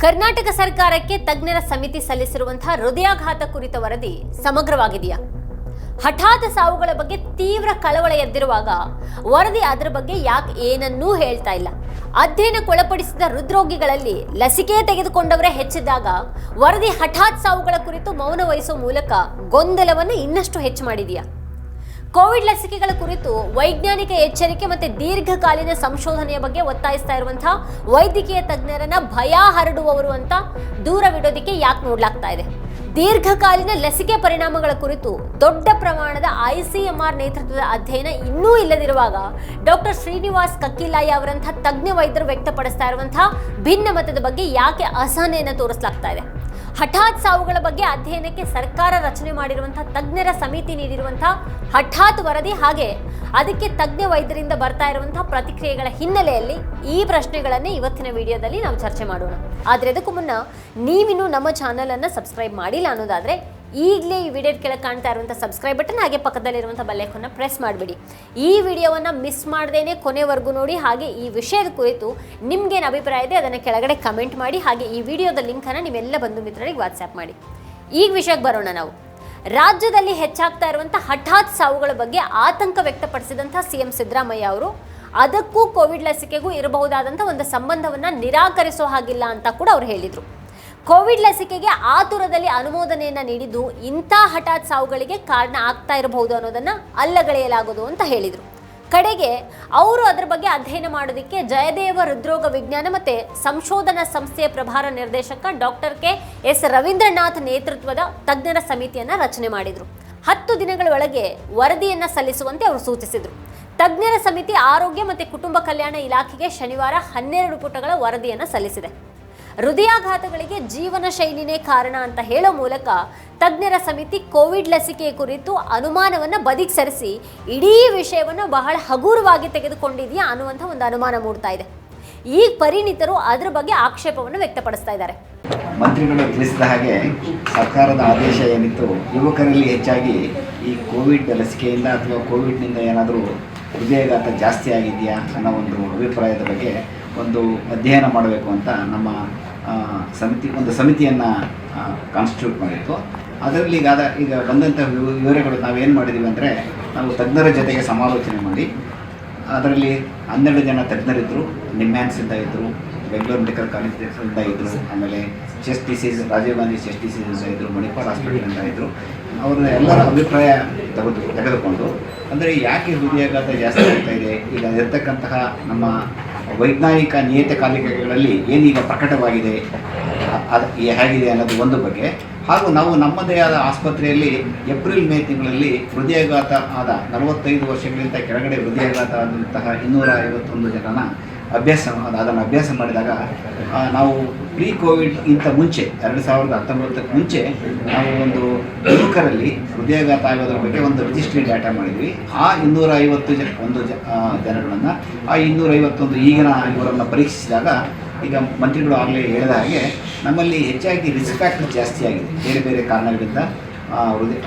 ಕರ್ನಾಟಕ ಸರ್ಕಾರಕ್ಕೆ ತಜ್ಞರ ಸಮಿತಿ ಸಲ್ಲಿಸಿರುವಂತಹ ಹೃದಯಾಘಾತ ಕುರಿತ ವರದಿ ಸಮಗ್ರವಾಗಿದೆಯಾ? ಹಠಾತ್ ಸಾವುಗಳ ಬಗ್ಗೆ ತೀವ್ರ ಕಳವಳ ಎದ್ದಿರುವಾಗ ವರದಿ ಅದರ ಬಗ್ಗೆ ಯಾಕೆ ಏನನ್ನೂ ಹೇಳ್ತಾ ಇಲ್ಲ. ಅಧ್ಯಯನಕ್ಕೊಳಪಡಿಸಿದ ಹೃದ್ರೋಗಿಗಳಲ್ಲಿ ಲಸಿಕೆ ತೆಗೆದುಕೊಂಡವರೇ ಹೆಚ್ಚಿದ್ದಾಗ ವರದಿ ಹಠಾತ್ ಸಾವುಗಳ ಕುರಿತು ಮೌನ ವಹಿಸುವ ಮೂಲಕ ಗೊಂದಲವನ್ನು ಇನ್ನಷ್ಟು ಹೆಚ್ಚು ಮಾಡಿದೆಯಾ? ಕೋವಿಡ್ ಲಸಿಕೆಗಳ ಕುರಿತು ವೈಜ್ಞಾನಿಕ ಎಚ್ಚರಿಕೆ ಮತ್ತೆ ದೀರ್ಘಕಾಲೀನ ಸಂಶೋಧನೆಯ ಬಗ್ಗೆ ಒತ್ತಾಯಿಸ್ತಾ ಇರುವಂತಹ ವೈದ್ಯಕೀಯ ತಜ್ಞರನ್ನ ಭಯ ಹರಡುವವರು ಅಂತ ದೂರವಿಡೋದಕ್ಕೆ ಯಾಕೆ ನೋಡ್ಲಾಗ್ತಾ ಇದೆ? ದೀರ್ಘಕಾಲೀನ ಲಸಿಕೆ ಪರಿಣಾಮಗಳ ಕುರಿತು ದೊಡ್ಡ ಪ್ರಮಾಣದ ಐಸಿಎಂಆರ್ ನೇತೃತ್ವದ ಅಧ್ಯಯನ ಇನ್ನೂ ಇಲ್ಲದಿರುವಾಗ ಡಾಕ್ಟರ್ ಶ್ರೀನಿವಾಸ್ ಕಕ್ಕಿಲಾಯಿ ಅವರಂತಹ ತಜ್ಞ ವೈದ್ಯರು ವ್ಯಕ್ತಪಡಿಸ್ತಾ ಇರುವಂತಹ ಭಿನ್ನ ಮತದ ಬಗ್ಗೆ ಯಾಕೆ ಅಸಹನೆಯನ್ನು ತೋರಿಸಲಾಗ್ತಾ ಇದೆ? ಹಠಾತ್ ಸಾವುಗಳ ಬಗ್ಗೆ ಅಧ್ಯಯನಕ್ಕೆ ಸರ್ಕಾರ ರಚನೆ ಮಾಡಿರುವಂತಹ ತಜ್ಞರ ಸಮಿತಿ ನೀಡಿರುವಂತಹ ಹಠಾತ್ ವರದಿ ಹಾಗೆ ಅದಕ್ಕೆ ತಜ್ಞ ವೈದ್ಯರಿಂದ ಬರ್ತಾ ಇರುವಂತಹ ಪ್ರತಿಕ್ರಿಯೆಗಳ ಹಿನ್ನೆಲೆಯಲ್ಲಿ ಈ ಪ್ರಶ್ನೆಗಳನ್ನೇ ಇವತ್ತಿನ ವಿಡಿಯೋದಲ್ಲಿ ನಾವು ಚರ್ಚೆ ಮಾಡೋಣ. ಆದರೆ ಅದಕ್ಕೂ ಮುನ್ನ ನೀವಿನ್ನೂ ನಮ್ಮ ಚಾನಲನ್ನು ಸಬ್ಸ್ಕ್ರೈಬ್ ಮಾಡಿಲ್ಲ ಅನ್ನೋದಾದ್ರೆ ಈಗಲೇ ಈ ವಿಡಿಯೋ ಕೆಳಗೆ ಕಾಣ್ತಾ ಇರುವಂಥ ಸಬ್ಸ್ಕ್ರೈಬ್ ಬಟನ್ ಹಾಗೆ ಪಕ್ಕದಲ್ಲಿರುವಂಥ ಬಲ್ಲೇಖನ ಪ್ರೆಸ್ ಮಾಡಿಬಿಡಿ. ಈ ವಿಡಿಯೋವನ್ನು ಮಿಸ್ ಮಾಡ್ದೇನೆ ಕೊನೆವರೆಗೂ ನೋಡಿ, ಹಾಗೆ ಈ ವಿಷಯದ ಕುರಿತು ನಿಮ್ಗೇನು ಅಭಿಪ್ರಾಯ ಇದೆ ಅದನ್ನು ಕೆಳಗಡೆ ಕಮೆಂಟ್ ಮಾಡಿ, ಹಾಗೆ ಈ ವಿಡಿಯೋದ ಲಿಂಕನ್ನು ನೀವೆಲ್ಲ ಬಂಧು ಮಿತ್ರರಿಗೆ ವಾಟ್ಸ್ಆ್ಯಪ್ ಮಾಡಿ. ಈಗ ವಿಷಯಕ್ಕೆ ಬರೋಣ ನಾವು. ರಾಜ್ಯದಲ್ಲಿ ಹೆಚ್ಚಾಗ್ತಾ ಇರುವಂಥ ಹಠಾತ್ ಸಾವುಗಳ ಬಗ್ಗೆ ಆತಂಕ ವ್ಯಕ್ತಪಡಿಸಿದಂಥ ಸಿ ಎಂ ಸಿದ್ದರಾಮಯ್ಯ ಅವರು, ಅದಕ್ಕೂ ಕೋವಿಡ್ ಲಸಿಕೆಗೂ ಇರಬಹುದಾದಂಥ ಒಂದು ಸಂಬಂಧವನ್ನು ನಿರಾಕರಿಸೋ ಹಾಗಿಲ್ಲ ಅಂತ ಕೂಡ ಅವ್ರು ಹೇಳಿದರು. ಕೋವಿಡ್ ಲಸಿಕೆಗೆ ಆತುರದಲ್ಲಿ ಅನುಮೋದನೆಯನ್ನು ನೀಡಿದ್ದು ಇಂಥ ಹಠಾತ್ ಸಾವುಗಳಿಗೆ ಕಾರಣ ಆಗ್ತಾ ಇರಬಹುದು ಅನ್ನೋದನ್ನ ಅಲ್ಲಗಳೆಯಲಾಗೋದು ಅಂತ ಹೇಳಿದರು. ಕಡೆಗೆ ಅವರು ಅದರ ಬಗ್ಗೆ ಅಧ್ಯಯನ ಮಾಡೋದಕ್ಕೆ ಜಯದೇವ ಹೃದ್ರೋಗ ವಿಜ್ಞಾನ ಮತ್ತೆ ಸಂಶೋಧನಾ ಸಂಸ್ಥೆಯ ಪ್ರಭಾರ ನಿರ್ದೇಶಕ ಡಾಕ್ಟರ್ ಕೆ ಎಸ್ ರವೀಂದ್ರನಾಥ್ ನೇತೃತ್ವದ ತಜ್ಞರ ಸಮಿತಿಯನ್ನ ರಚನೆ ಮಾಡಿದರು. ಹತ್ತು ದಿನಗಳ ಒಳಗೆ ವರದಿಯನ್ನ ಸಲ್ಲಿಸುವಂತೆ ಅವರು ಸೂಚಿಸಿದರು. ತಜ್ಞರ ಸಮಿತಿ ಆರೋಗ್ಯ ಮತ್ತು ಕುಟುಂಬ ಕಲ್ಯಾಣ ಇಲಾಖೆಗೆ ಶನಿವಾರ ಹನ್ನೆರಡು ಪುಟಗಳ ವರದಿಯನ್ನು ಸಲ್ಲಿಸಿದೆ. ಹೃದಯಾಘಾತಗಳಿಗೆ ಜೀವನ ಶೈಲಿನೇ ಕಾರಣ ಅಂತ ಹೇಳೋ ಮೂಲಕ ತಜ್ಞರ ಸಮಿತಿ ಕೋವಿಡ್ ಲಸಿಕೆ ಕುರಿತು ಅನುಮಾನವನ್ನು ಬದಿಗೆ ಸರಿಸಿ ಇಡೀ ವಿಷಯವನ್ನು ಬಹಳ ಹಗುರವಾಗಿ ತೆಗೆದುಕೊಂಡಿದೆಯಾ ಅನ್ನುವಂಥ ಒಂದು ಅನುಮಾನ ಮೂಡ್ತಾ ಇದೆ. ಈ ಪರಿಣಿತರು ಅದರ ಬಗ್ಗೆ ಆಕ್ಷೇಪವನ್ನು ವ್ಯಕ್ತಪಡಿಸ್ತಾ ಇದ್ದಾರೆ. ಮಂತ್ರಿಗಳು ತಿಳಿಸಿದ ಹಾಗೆ ಸರ್ಕಾರದ ಆದೇಶ ಏನಿತ್ತು, ಯುವಕರಲ್ಲಿ ಹೆಚ್ಚಾಗಿ ಈ ಕೋವಿಡ್ ಲಸಿಕೆಯಿಂದ ಅಥವಾ ಕೋವಿಡ್ನಿಂದ ಏನಾದರೂ ಹೃದಯಾಘಾತ ಜಾಸ್ತಿ ಆಗಿದೆಯಾ ಅನ್ನೋ ಒಂದು ಅಭಿಪ್ರಾಯದ ಬಗ್ಗೆ ಒಂದು ಅಧ್ಯಯನ ಮಾಡಬೇಕು ಅಂತ ನಮ್ಮ ಸಮಿತಿ, ಒಂದು ಸಮಿತಿಯನ್ನು ಕಾನ್ಸ್ಟಿಟ್ಯೂಟ್ ಮಾಡಿತ್ತು ಅದರಲ್ಲಿ ಈಗ ಅದ ಈಗ ಬಂದಂಥ ವಿವ- ವಿವರಗಳು ನಾವೇನು ಮಾಡಿದ್ದೀವಿ ಅಂದರೆ, ನಾವು ತಜ್ಞರ ಜೊತೆಗೆ ಸಮಾಲೋಚನೆ ಮಾಡಿ, ಅದರಲ್ಲಿ ಹನ್ನೆರಡು ಜನ ತಜ್ಞರಿದ್ದರು ನಿಮ್ಯಾನ್ಸಿಂದ ಇದ್ದರು ಬೆಂಗಳೂರು ಮೆಡಿಕಲ್ ಕಾಲೇಜಿಂದ ಇದ್ದರು ಆಮೇಲೆ chest disease Rajiv Gandhi chest disease ಇದ್ದರು ಮಣಿಪಾಲ್ ಹಾಸ್ಪಿಟಲಿಂದ ಇದ್ದರು ಅವರ ಎಲ್ಲರ ಅಭಿಪ್ರಾಯ ತೆಗೆದು, ತೆಗೆದುಕೊಂಡು, ಅಂದರೆ ಯಾಕೆ ಹೃದಯಾಘಾತ ಜಾಸ್ತಿ ಆಗ್ತಾ ಇದೆ? ಈಗ ಇರ್ತಕ್ಕಂತಹ ನಮ್ಮ ವೈಜ್ಞಾನಿಕ ನಿಯತಕಾಲಿಕೆಗಳಲ್ಲಿ ಏನೀಗ ಪ್ರಕಟವಾಗಿದೆ, ಅದು ಹೇಗಿದೆ ಅನ್ನೋದು ಒಂದು ಬಗ್ಗೆ. ಹಾಗೂ ನಾವು ನಮ್ಮದೇ ಆದ ಆಸ್ಪತ್ರೆಯಲ್ಲಿ ಏಪ್ರಿಲ್ ಮೇ ತಿಂಗಳಲ್ಲಿ ಹೃದಯಾಘಾತ ಆದ ನಲವತ್ತೈದು ವರ್ಷಗಳಿಂದ ಕೆಳಗಡೆ ಹೃದಯಾಘಾತ ಆದಂತಹ ಇನ್ನೂರ ಐವತ್ತೊಂದು ಜನನ ಅಭ್ಯಾಸ ಅದನ್ನು ಅಭ್ಯಾಸ ಮಾಡಿದಾಗ ನಾವು ಪ್ರೀ ಕೋವಿಡ್ ಇಂತ ಮುಂಚೆ, ಎರಡು ಸಾವಿರದ ಹತ್ತೊಂಬತ್ತಕ್ಕೆ ಮುಂಚೆ, ನಾವು ಒಂದು ಯುವಕರಲ್ಲಿ ಹೃದಯಾಘಾತ ಆಗೋದ್ರ ಬಗ್ಗೆ ಒಂದು ರಿಜಿಸ್ಟ್ರಿ ಡಾಟಾ ಮಾಡಿದ್ವಿ. ಆ ಇನ್ನೂರ ಐವತ್ತು ಜನ ಒಂದು ಜನಗಳನ್ನು, ಆ ಇನ್ನೂರ ಐವತ್ತೊಂದು ಈಗಿನ ಇವರನ್ನು ಪರೀಕ್ಷಿಸಿದಾಗ, ಈಗ ಮಂತ್ರಿಗಳು ಆಗಲೇ ಹೇಳಿದ ಹಾಗೆ, ನಮ್ಮಲ್ಲಿ ಹೆಚ್ಚಾಗಿ ರಿಸ್ಕ್ ಫ್ಯಾಕ್ಟರ್ ಜಾಸ್ತಿ ಆಗಿದೆ. ಬೇರೆ ಬೇರೆ ಕಾರಣಗಳಿಂದ ಹೃದಯ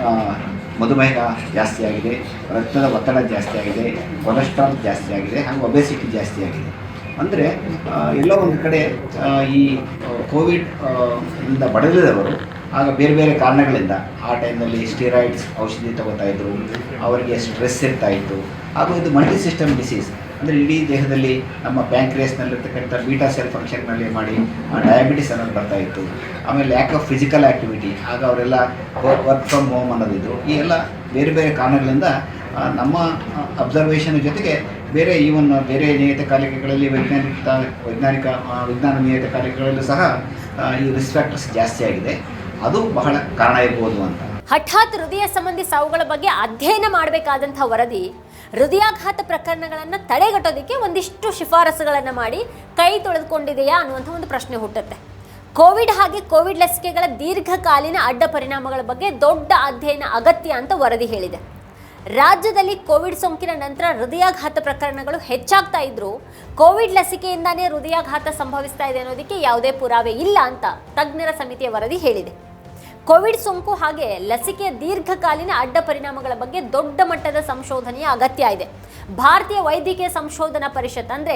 ಮಧುಮೇಹ ಜಾಸ್ತಿ ಆಗಿದೆ, ರಕ್ತದ ಒತ್ತಡ ಜಾಸ್ತಿ ಆಗಿದೆ ಕೊಲೆಸ್ಟ್ರಾಲ್ ಜಾಸ್ತಿ ಆಗಿದೆ, ಹಾಗೂ ಒಬೆಸಿಟಿ ಜಾಸ್ತಿ ಆಗಿದೆ. ಅಂದರೆ ಎಲ್ಲೋ ಒಂದು ಕಡೆ ಈ ಕೋವಿಡ್ ಇಂದ ಬಡಲಿದವರು ಆಗ ಬೇರೆ ಬೇರೆ ಕಾರಣಗಳಿಂದ ಆ ಟೈಮ್ನಲ್ಲಿ ಸ್ಟೀರಾಯ್ಡ್ಸ್ ಔಷಧಿ ತಗೋತಾ ಇದ್ರು, ಅವರಿಗೆ ಸ್ಟ್ರೆಸ್ ಇರ್ತಾ ಇತ್ತು. ಹಾಗೂ ಇದು ಮಲ್ಟಿ ಸಿಸ್ಟಮ್ ಡಿಸೀಸ್ ಅಂದರೆ ಇಡೀ ದೇಹದಲ್ಲಿ ನಮ್ಮ ಬ್ಯಾಂಕ್ರೇಸ್ನಲ್ಲಿರ್ತಕ್ಕಂಥ ಬೀಟಾ ಸೆಲ್ ಫಂಕ್ಷನ್ನಲ್ಲಿ ಮಾಡಿ ಡಯಾಬಿಟಿಸ್ ಅನ್ನೋದು ಬರ್ತಾ ಇತ್ತು. ಆಮೇಲೆ ಲ್ಯಾಕ್ ಆಫ್ ಫಿಸಿಕಲ್ ಆ್ಯಕ್ಟಿವಿಟಿ ಆಗ ಅವರೆಲ್ಲ ವರ್ಕ್ ಫ್ರಮ್ ಹೋಮ್ ಅನ್ನೋದಿದ್ರು. ಈ ಎಲ್ಲ ಬೇರೆ ಬೇರೆ ಕಾರಣಗಳಿಂದ ನಮ್ಮ ಅಬ್ಸರ್ವೇಷನ್ ಜೊತೆಗೆ ಬೇರೆ ಈವನ್ ಬೇರೆ ನಿಯತಕಾಲಿಕೆಗಳಲ್ಲಿ ವೈಜ್ಞಾನಿಕ ವೈಜ್ಞಾನಿಕ ವಿಜ್ಞಾನ ನಿಯತಕಾಲಿಕೆಗಳಲ್ಲೂ ಸಹ ಈ ರಿಸ್ಕ್ ಫ್ಯಾಕ್ಟರ್ಸ್ ಜಾಸ್ತಿ ಆಗಿದೆ. ಅದು ಬಹಳ ಕಾರಣ ಇರ್ಬೋದು ಅಂತ. ಹಠಾತ್ ಹೃದಯ ಸಂಬಂಧಿ ಸಾವುಗಳ ಬಗ್ಗೆ ಅಧ್ಯಯನ ಮಾಡಬೇಕಾದಂಥ ವರದಿ, ಹೃದಯಾಘಾತ ಪ್ರಕರಣಗಳನ್ನು ತಡೆಗಟ್ಟೋದಕ್ಕೆ ಒಂದಿಷ್ಟು ಶಿಫಾರಸುಗಳನ್ನು ಮಾಡಿ ಕೈ ತೊಳೆದುಕೊಂಡಿದೆಯಾ ಅನ್ನುವಂಥ ಒಂದು ಪ್ರಶ್ನೆ ಹುಟ್ಟುತ್ತೆ. ಕೋವಿಡ್ ಹಾಗೆ ಕೋವಿಡ್ ಲಸಿಕೆಗಳ ದೀರ್ಘಕಾಲೀನ ಅಡ್ಡ ಪರಿಣಾಮಗಳ ಬಗ್ಗೆ ದೊಡ್ಡ ಅಧ್ಯಯನ ಅಗತ್ಯ ಅಂತ ವರದಿ ಹೇಳಿದೆ. ರಾಜ್ಯದಲ್ಲಿ ಕೋವಿಡ್ ಸೋಂಕಿನ ನಂತರ ಹೃದಯಾಘಾತ ಪ್ರಕರಣಗಳು ಹೆಚ್ಚಾಗ್ತಾ ಇದ್ರು. ಕೋವಿಡ್ ಲಸಿಕೆಯಿಂದಾನೇ ಹೃದಯಾಘಾತ ಸಂಭವಿಸ್ತಾ ಇದೆ ಅನ್ನೋದಕ್ಕೆ ಯಾವುದೇ ಪುರಾವೆ ಇಲ್ಲ ಅಂತ ತಜ್ಞರ ಸಮಿತಿಯ ವರದಿ ಹೇಳಿದೆ. ಕೋವಿಡ್ ಸೋಂಕು ಹಾಗೆ ಲಸಿಕೆಯ ದೀರ್ಘಕಾಲೀನ ಅಡ್ಡ ಪರಿಣಾಮಗಳ ಬಗ್ಗೆ ದೊಡ್ಡ ಮಟ್ಟದ ಸಂಶೋಧನೆಯ ಅಗತ್ಯ ಇದೆ. ಭಾರತೀಯ ವೈದ್ಯಕೀಯ ಸಂಶೋಧನಾ ಪರಿಷತ್ ಅಂದ್ರೆ